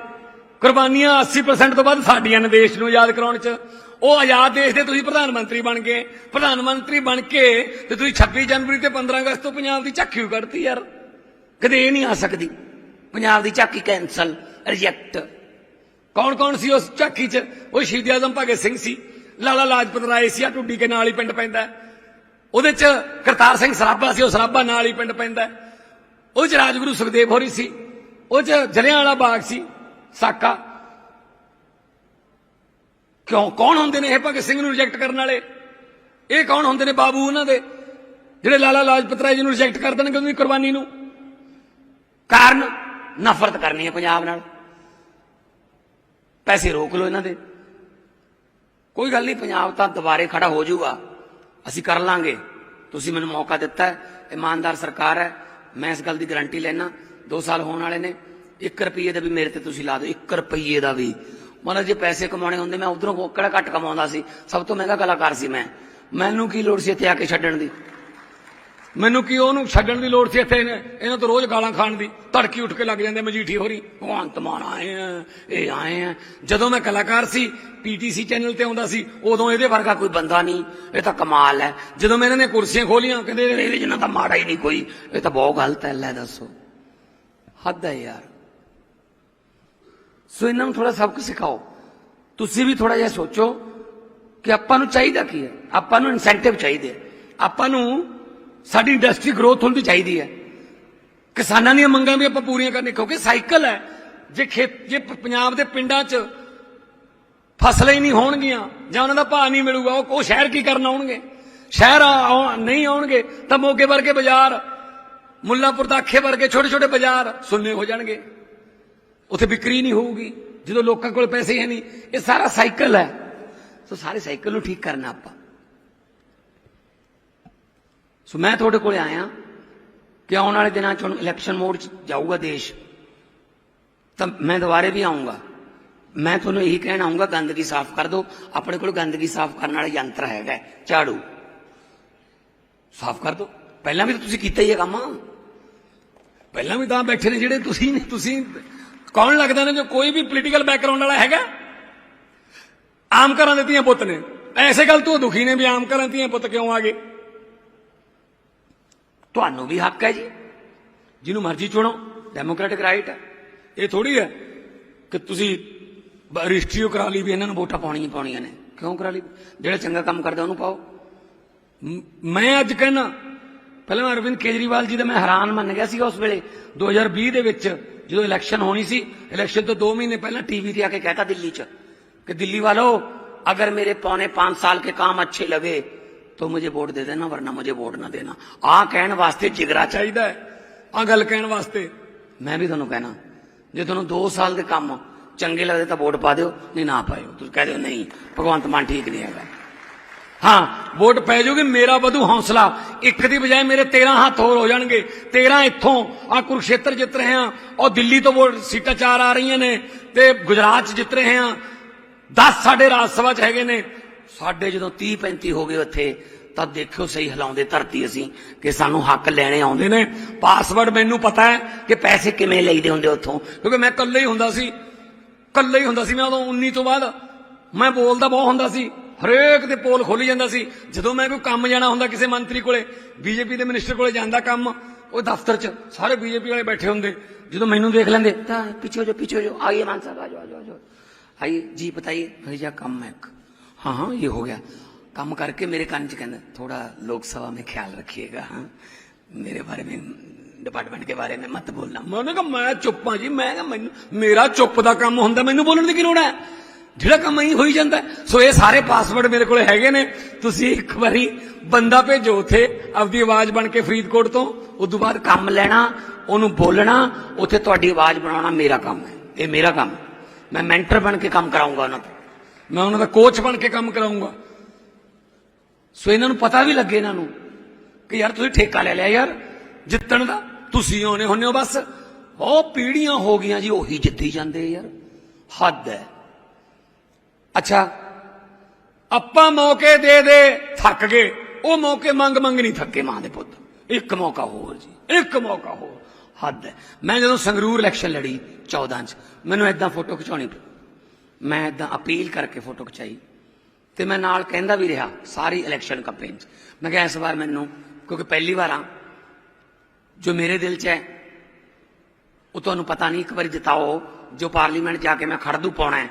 ਕੁਰਬਾਨੀਆਂ 80% ਤੋਂ ਵੱਧ ਸਾਡੀਆਂ ਨੇ ਦੇਸ਼ ਨੂੰ ਆਜ਼ਾਦ ਕਰਾਉਣ 'ਚ। ਉਹ ਆਜ਼ਾਦ ਦੇਸ਼ ਦੇ ਤੁਸੀਂ ਪ੍ਰਧਾਨ ਮੰਤਰੀ ਬਣ ਗਏ। ਪ੍ਰਧਾਨ ਮੰਤਰੀ ਬਣ ਕੇ ਤੇ ਤੁਸੀਂ 26 ਜਨਵਰੀ ਤੇ 15 ਅਗਸਤ ਤੋਂ ਪੰਜਾਬ ਦੀ ਝਾਕੀ ਕੱਢਤੀ ਯਾਰ। ਕਦੇ ਇਹ ਨਹੀਂ ਆ ਸਕਦੀ। ਪੰਜਾਬ ਦੀ ਝਾਕੀ ਕੈਂਸਲ ਰਿਜੈਕਟ ਕੌਣ ਕੌਣ ਸੀ ਉਸ ਝਾਕੀ 'ਚ? ਉਹ ਸ਼ਹੀਦ ਆਜ਼ਮ ਭਗਤ ਸਿੰਘ ਸੀ। ਲਾਲਾ ਲਾਜਪਤ ਰਾਏ ਸੀ ਆ ਟੁੱਡੀ ਕੇ ਨਾਲ ਹੀ ਪਿੰਡ ਪੈਂਦਾ। ਉਹਦੇ 'ਚ ਕਰਤਾਰ ਸਿੰਘ ਸਰਾਭਾ ਸੀ, ਉਹ ਸਰਾਭਾ ਨਾਲ ਹੀ ਪਿੰਡ ਪੈਂਦਾ ਹੈ। ਉਹ 'ਚ ਰਾਜਗੁਰੂ ਸੁਖਦੇਵ ਹੋਰੀ ਸੀ, ਉਹ 'ਚ ਜਲਿਆਂਵਾਲਾ ਬਾਗ ਸੀ, ਸਾਕਾ। ਕਿਉਂ? ਕੌਣ ਹੁੰਦੇ ਨੇ ਇਹ ਭਗਤ ਸਿੰਘ ਨੂੰ ਰਿਜੈਕਟ ਕਰਨ ਵਾਲੇ? ਇਹ ਕੌਣ ਹੁੰਦੇ ਨੇ ਬਾਬੂ ਉਹਨਾਂ ਦੇ? ਜਿਹੜੇ ਲਾਲਾ ਲਾਜਪਤ ਰਾਏ ਜੀ ਨੂੰ ਰਿਜੈਕਟ ਕਰ ਦੇਣਗੇ ਉਹਦੀ ਕੁਰਬਾਨੀ ਨੂੰ। ਕਾਰਨ ਨਫ਼ਰਤ ਕਰਨੀ ਹੈ ਪੰਜਾਬ ਨਾਲ। ਪੈਸੇ ਰੋਕ ਲਓ ਇਹਨਾਂ ਦੇ। ਕੋਈ ਗੱਲ ਨਹੀਂ, ਪੰਜਾਬ ਤਾਂ ਦੁਬਾਰੇ ਖੜਾ ਹੋ ਜਾਊਗਾ। ਅਸੀਂ ਕਰ ਲਾਂਗੇ। ਤੁਸੀਂ ਮੈਨੂੰ ਮੌਕਾ ਦਿੱਤਾ ਹੈ। ਇਮਾਨਦਾਰ ਸਰਕਾਰ ਹੈ। ਮੈਂ ਇਸ ਗੱਲ ਦੀ ਗਾਰੰਟੀ ਲੈਣਾ 2 ਸਾਲ ਹੋਣ ਵਾਲੇ ਨੇ। 1 ਰੁਪਏ ਦਾ ਵੀ ਮੇਰੇ ਤੇ ਤੁਸੀਂ ਲਾ ਦਿਓ। 1 ਰੁਪਏ ਦਾ ਵੀ। ਮਤਲਬ ਜੇ ਪੈਸੇ ਕਮਾਉਣੇ ਹੁੰਦੇ, ਮੈਂ ਉਧਰੋਂ ਕਿਹੜਾ ਘੱਟ ਕਮਾਉਂਦਾ ਸੀ। ਸਭ ਤੋਂ ਮਹਿੰਗਾ ਕਲਾਕਾਰ ਸੀ ਮੈਂ। ਮੈਨੂੰ ਕੀ ਲੋੜ ਸੀ ਇੱਥੇ ਆ ਕੇ ਛੱਡਣ ਦੀ? ਮੈਨੂੰ ਕੀ ਉਹਨੂੰ ਛੱਡਣ ਦੀ ਲੋੜ ਸੀ ਇੱਥੇ? ਇਹਨੇ- ਇਹਨਾਂ ਤੋਂ ਰੋਜ਼ ਗਾਲਾਂ ਖਾਣ ਦੀ। ਧੜਕੀ ਉੱਠ ਕੇ ਲੱਗ ਜਾਂਦੇ ਮਜੀਠੀ ਹੋਰੀ। ਭਗਵੰਤ ਮਾਨ ਆਏ ਆ, ਇਹ ਆਏ ਆ। ਜਦੋਂ ਮੈਂ ਕਲਾਕਾਰ ਸੀ, ਪੀਟੀਸੀ ਚੈਨਲ ਤੇ ਆਉਂਦਾ ਸੀ, ਉਦੋਂ ਇਹਦੇ ਵਰਗਾ ਕੋਈ ਬੰਦਾ ਨਹੀਂ। ਇਹ ਤਾਂ ਕਮਾਲ ਹੈ। ਜਦੋਂ ਮੈਂ ਇਹਨਾਂ ਨੇ ਕੁਰਸੀਆਂ ਖੋਲੀਆਂ, ਕਹਿੰਦੇ ਇਹਦੇ ਜਿੰਨਾ ਤਾਂ ਮਾੜਾ ਹੀ ਨਹੀਂ ਕੋਈ। ਇਹ ਤਾਂ ਬਹੁਤ ਗਲਤ ਹੈ, ਲੈ ਦੱਸੋ। ਹੱਦ ਹੈ ਯਾਰ। ਸੋ ਇਹਨਾਂ ਨੂੰ ਥੋੜਾ ਸਬਕ ਸਿਖਾਓ। ਤੁਸੀਂ ਵੀ ਥੋੜਾ ਜਿਹਾ ਸੋਚੋ ਕਿ ਆਪਾਂ ਨੂੰ ਚਾਹੀਦਾ ਕੀ ਹੈ? ਆਪਾਂ ਨੂੰ ਇਨਸੈਂਟਿਵ ਚਾਹੀਦੇ ਆ। ਆਪਾਂ ਨੂੰ ਸਾਡੀ ਇੰਡਸਟਰੀ ਗਰੋਥ ਹੁੰਦੀ ਚਾਹੀਦੀ ਹੈ। ਕਿਸਾਨਾਂ ਦੀਆਂ ਮੰਗਾਂ ਵੀ ਆਪਾਂ ਪੂਰੀਆਂ ਕਰਨੀ ਕਿਉਂਕਿ ਸਾਈਕਲ ਹੈ। ਜੇ ਖੇਤ, ਜੇ ਪੰਜਾਬ ਦੇ ਪਿੰਡਾਂ 'ਚ ਫਸਲਾਂ ਹੀ ਨਹੀਂ ਹੋਣਗੀਆਂ, ਜਾਂ ਉਹਨਾਂ ਦਾ ਭਾਅ ਨਹੀਂ ਮਿਲੂਗਾ, ਉਹ ਉਹ ਸ਼ਹਿਰ ਕੀ ਕਰਨ ਆਉਣਗੇ? ਸ਼ਹਿਰ ਆ- ਨਹੀਂ ਆਉਣਗੇ, ਤਾਂ ਮੋਗੇ ਵਰਗੇ ਬਾਜ਼ਾਰ, ਮੁੱਲਾਪੁਰ ਦਾਖੇ ਵਰਗੇ ਛੋਟੇ ਛੋਟੇ ਬਾਜ਼ਾਰ ਸੁੰਨੇ ਹੋ ਜਾਣਗੇ। ਉੱਥੇ ਵਿਕਰੀ ਨਹੀਂ ਹੋਊਗੀ, ਜਦੋਂ ਲੋਕਾਂ ਕੋਲ ਪੈਸੇ ਹੈ ਨਹੀਂ। ਇਹ ਸਾਰਾ ਸਾਈਕਲ ਹੈ। ਸੋ ਸਾਰੇ ਸਾਈਕਲ ਨੂੰ ਠੀਕ ਕਰਨਾ ਆਪਾਂ। ਸੋ ਮੈਂ ਤੁਹਾਡੇ ਕੋਲੇ ਆਇਆ ਕਿ ਆਉਣ ਵਾਲੇ ਦਿਨਾਂ 'ਚ ਹੁਣ ਇਲੈਕਸ਼ਨ ਮੋਡ 'ਚ ਜਾਊਗਾ ਦੇਸ਼ ਤਾਂ ਮੈਂ ਦੁਬਾਰੇ ਵੀ ਆਉਂਗਾ ਮੈਂ ਤੁਹਾਨੂੰ ਇਹੀ ਕਹਿਣ ਆਉਂਗਾ ਗੰਦਗੀ ਸਾਫ਼ ਕਰ ਦਿਓ ਆਪਣੇ ਕੋਲ ਗੰਦਗੀ ਸਾਫ਼ ਕਰਨ ਵਾਲਾ ਯੰਤਰ ਹੈਗਾ ਹੈ, ਝਾੜੂ ਸਾਫ਼ ਕਰ ਦਿਓ ਪਹਿਲਾਂ ਵੀ ਤਾਂ ਤੁਸੀਂ ਕੀਤਾ ਹੀ ਹੈ ਕੰਮ ਪਹਿਲਾਂ ਵੀ ਤਾਂ ਬੈਠੇ ਨੇ ਜਿਹੜੇ ਤੁਸੀਂ ਨੇ ਤੁਸੀਂ ਕੌਣ ਲੱਗਦਾ ਨੇ ਜੋ ਕੋਈ ਵੀ ਪੋਲੀਟੀਕਲ ਬੈਕਗ੍ਰਾਉਂਡ ਵਾਲਾ ਹੈਗਾ ਆਮ ਘਰਾਂ ਦੇ ਧੀਆਂ ਪੁੱਤ ਨੇ ਐਸੇ ਗੱਲ ਤੋਂ ਦੁਖੀ ਨੇ ਵੀ ਆਮ ਘਰਾਂ ਦੀਆਂ ਪੁੱਤ ਕਿਉਂ ਆ ਗਏ ਤੁਹਾਨੂੰ ਵੀ ਹੱਕ ਹੈ ਜੀ। ਜਿਹਨੂੰ ਮਰਜ਼ੀ ਚੁਣੋ ਡੈਮੋਕ੍ਰੈਟਿਕ ਰਾਈਟ ਇਹ ਥੋੜੀ ਹੈ ਕਿ ਤੁਸੀਂ ਰਜਿਸਟਰੀ ਕਰਾ ਲਈ ਵੀ ਇਹਨਾਂ ਨੂੰ ਵੋਟਾਂ ਪਾਉਣੀਆਂ ਪਾਉਣੀਆਂ ਨੇ। ਕਿਉਂ ਕਰਾ ਲਈ? ਜਿਹੜਾ ਚੰਗਾ ਕੰਮ ਕਰਦਾ ਉਹਨੂੰ ਪਾਓ। ਮੈਂ ਅੱਜ ਕਹਿੰਦਾ, ਪਹਿਲਾਂ ਅਰਵਿੰਦ ਕੇਜਰੀਵਾਲ ਜੀ ਦਾ ਮੈਂ ਹੈਰਾਨ ਮੰਨ ਗਿਆ ਸੀਗਾ ਉਸ ਵੇਲੇ। 2020 ਦੇ ਵਿੱਚ ਜਦੋਂ ਇਲੈਕਸ਼ਨ ਹੋਣੀ ਸੀ ਇਲੈਕਸ਼ਨ ਤੋਂ 2 ਮਹੀਨੇ ਪਹਿਲਾਂ ਟੀਵੀ ਤੇ ਆ ਕੇ ਕਹਿਤਾ ਦਿੱਲੀ 'ਚ ਕਿ ਦਿੱਲੀ ਵਾਲੋ, ਅਗਰ ਮੇਰੇ ਪੌਣੇ 5 ਸਾਲ ਕੇ ਕੰਮ ਅੱਛੇ ਲਗੇ तो मुझे वोट दे देना वरना मुझे वोट ना देना आ कहण वास्ते जिगरा चाहिए आ गल कहण वास्ते मैं भी ਤੁਹਾਨੂੰ ਕਹਿਣਾ ਜੇ ਤੁਹਾਨੂੰ 2 ਸਾਲ ਦੇ ਕੰਮ ਚੰਗੇ ਲੱਗਦੇ ਤਾਂ ਵੋਟ ਪਾ ਦਿਓ ਨਹੀਂ ਨਾ ਪਾਇਓ ਤੁਸੀਂ ਕਹਿ ਦਿਓ ਨਹੀਂ ਭਗਵੰਤ ਮਾਨ ਠੀਕ ਨਹੀਂ ਹੈਗਾ ਹਾਂ ਵੋਟ ਪੈ ਜਾਊਗੀ ਮੇਰਾ ਵਧੂ ਹੌਸਲਾ ਇੱਕ ਦੀ ਬਜਾਏ ਮੇਰੇ 13 ਹੱਥ ਹੋਰ ਹੋ ਜਾਣਗੇ 13 ਇੱਥੋਂ ਆ ਕੁਰਕਸ਼ੇਤਰ ਜਿੱਤ ਰਹੇ ਆ ਔਰ ਦਿੱਲੀ ਤੋਂ ਵੋਟ ਸੀਟਾਂ ਚਾਰ ਆ ਰਹੀਆਂ ਨੇ ਤੇ ਗੁਜਰਾਤ 'ਚ ਜਿੱਤ ਰਹੇ ਆ 10 ਸਾਡੇ ਰਾਜ ਸਭਾ 'ਚ ਹੈਗੇ ਨੇ ਸਾਡੇ ਜਦੋਂ 30 35 ਹੋ ਗਏ ਉੱਥੇ, ਤਾਂ ਦੇਖਿਓ ਸਹੀ ਹਿਲਾਉਂਦੇ ਧਰਤੀ ਅਸੀਂ, ਕਿ ਸਾਨੂੰ ਹੱਕ ਲੈਣੇ ਆਉਂਦੇ ਨੇ। ਪਾਸਵਰਡ ਮੈਨੂੰ ਪਤਾ ਹੈ ਕਿ ਪੈਸੇ ਕਿਵੇਂ ਲਈਦੇ ਹੁੰਦੇ ਉੱਥੋਂ। ਕਿਉਂਕਿ ਮੈਂ ਇਕੱਲੇ ਹੀ ਹੁੰਦਾ ਸੀ। ਇਕੱਲੇ ਹੀ ਹੁੰਦਾ ਸੀ, ਮੈਂ ਉਦੋਂ 19 ਤੋਂ ਬਾਅਦ। ਮੈਂ ਬੋਲਦਾ ਬਹੁਤ ਹੁੰਦਾ ਸੀ। ਹਰੇਕ ਦੇ ਪੋਲ ਖੋਲੀ ਜਾਂਦਾ ਸੀ। ਜਦੋਂ ਮੈਂ ਕੋਈ ਕੰਮ ਜਾਣਾ ਹੁੰਦਾ ਕਿਸੇ ਮੰਤਰੀ ਕੋਲੇ, ਬੀਜੇਪੀ ਦੇ ਮਿਨਿਸਟਰ ਕੋਲੇ ਜਾਂਦਾ ਕੰਮ, ਉਹ ਦਫ਼ਤਰ 'ਚ ਸਾਰੇ ਬੀਜੇਪੀ ਵਾਲੇ ਬੈਠੇ ਹੁੰਦੇ। ਜਦੋਂ ਮੈਨੂੰ ਦੇਖ ਲੈਂਦੇ, ਤਾਂ ਪਿੱਛੇ ਜੋ ਪਿੱਛੇ ਜੋ ਆਈਏ ਮਾਨ ਸਾਹਿਬ ਆਜੋ ਆਜੋ ਆਜੋ ਆਈਏ, ਜੀ, ਬਤਾਈਏ ਭਈਆ ਕੰਮ ਹੈ ہاں ہاں یہ ہو گیا۔ کام کر کے میرے کان چکے تھوڑا لوگ سبھا میں خیال رکھیے گا ہاں۔ میرے بارے میں ڈپارٹمنٹ کے بارے میں مت بولنا۔ میں نے کہا، میں چپ ہاں جی میں میرا چپ دا کام ہوندا مینوں بولن دی کی لوڑ ہے؟ ਜਿਹੜਾ ਕੰਮ ਹੀ ਹੋਈ میرے ਸੋ ਇਹ ਸਾਰੇ ਪਾਸਵਰਡ ਮੇਰੇ ਕੋਲ ਹੈਗੇ ਨੇ ਤੁਸੀਂ ਇੱਕ ਵਾਰੀ ਬੰਦਾ ਭੇਜੋ ਉਥੇ ਆਪਦੀ ਆਵਾਜ਼ ਬਣ ਕੇ ਫਰੀਦਕੋਟ ਤੋਂ ਉਦੋਂ کام ਕੰਮ ਲੈਣਾ ਉਹਨੂੰ ਬੋਲਣਾ ਉਥੇ ਤੁਹਾਡੀ ਆਵਾਜ਼ کام ਮੇਰਾ ਕੰਮ ਹੈ ਇਹ ਮੇਰਾ میں ਮੈਂ بن کے کام کراؤں گا ਉਹਨਾਂ ਤੋਂ ਮੈਂ ਉਹਨਾਂ ਦਾ ਕੋਚ ਬਣ ਕੇ ਕੰਮ ਕਰਾਉਂਗਾ। ਸੋ ਇਹਨਾਂ ਨੂੰ ਪਤਾ ਵੀ ਲੱਗੇ ਇਹਨਾਂ ਨੂੰ ਕਿ ਯਾਰ ਤੁਸੀਂ ਠੇਕਾ ਲੈ ਲਿਆ ਯਾਰ, ਜਿੱਤਣ ਦਾ। ਤੁਸੀਂ ਆਉਣੇ ਹੁੰਨੇ ਹੋ ਬਸ। ਉਹ ਪੀੜੀਆਂ ਹੋ ਗਈਆਂ ਜੀ, ਉਹੀ ਜਿੱਤੀ ਜਾਂਦੇ ਯਾਰ। ਹੱਦ ਹੈ। ਅੱਛਾ, ਆਪਾਂ ਮੌਕੇ ਦੇ ਦੇ ਥੱਕ ਗਏ। ਉਹ ਮੌਕੇ ਮੰਗ ਮੰਗ ਨਹੀਂ ਥੱਕੇ ਮਾਂ ਦੇ ਪੁੱਤ। ਇੱਕ ਮੌਕਾ ਹੋਰ ਜੀ, ਇੱਕ ਮੌਕਾ ਹੋਰ। ਹੱਦ ਹੈ। ਮੈਂ ਜਦੋਂ ਸੰਗਰੂਰ ਇਲੈਕਸ਼ਨ ਲੜੀ 14 ਚ, ਮੈਨੂੰ ਐਦਾਂ ਫੋਟੋ ਖਿਚਾਉਣੀ ਪਈ। ਮੈਂ ਐਦਾਂ ਅਪੀਲ ਕਰਕੇ ਫੋਟੋ ਖਿਚਾਈ ਤੇ ਮੈਂ ਨਾਲ ਕਹਿੰਦਾ ਵੀ ਰਿਹਾ ਸਾਰੀ ਇਲੈਕਸ਼ਨ ਕੈਂਪੇਨ ਚ। ਮੈਂ ਕਿਹਾ ਇਸ ਵਾਰ ਮੈਨੂੰ, ਕਿਉਂਕਿ ਪਹਿਲੀ ਵਾਰ ਆ ਜੋ ਮੇਰੇ ਦਿਲ 'ਚ ਹੈ, ਉਹ ਤੁਹਾਨੂੰ ਪਤਾ ਨਹੀਂ, ਇੱਕ ਵਾਰੀ ਜਿਤਾਓ, ਜੋ ਪਾਰਲੀਮੈਂਟ ਜਾ ਕੇ ਮੈਂ ਖੜਦੂ ਪਾਉਣਾ ਹੈ,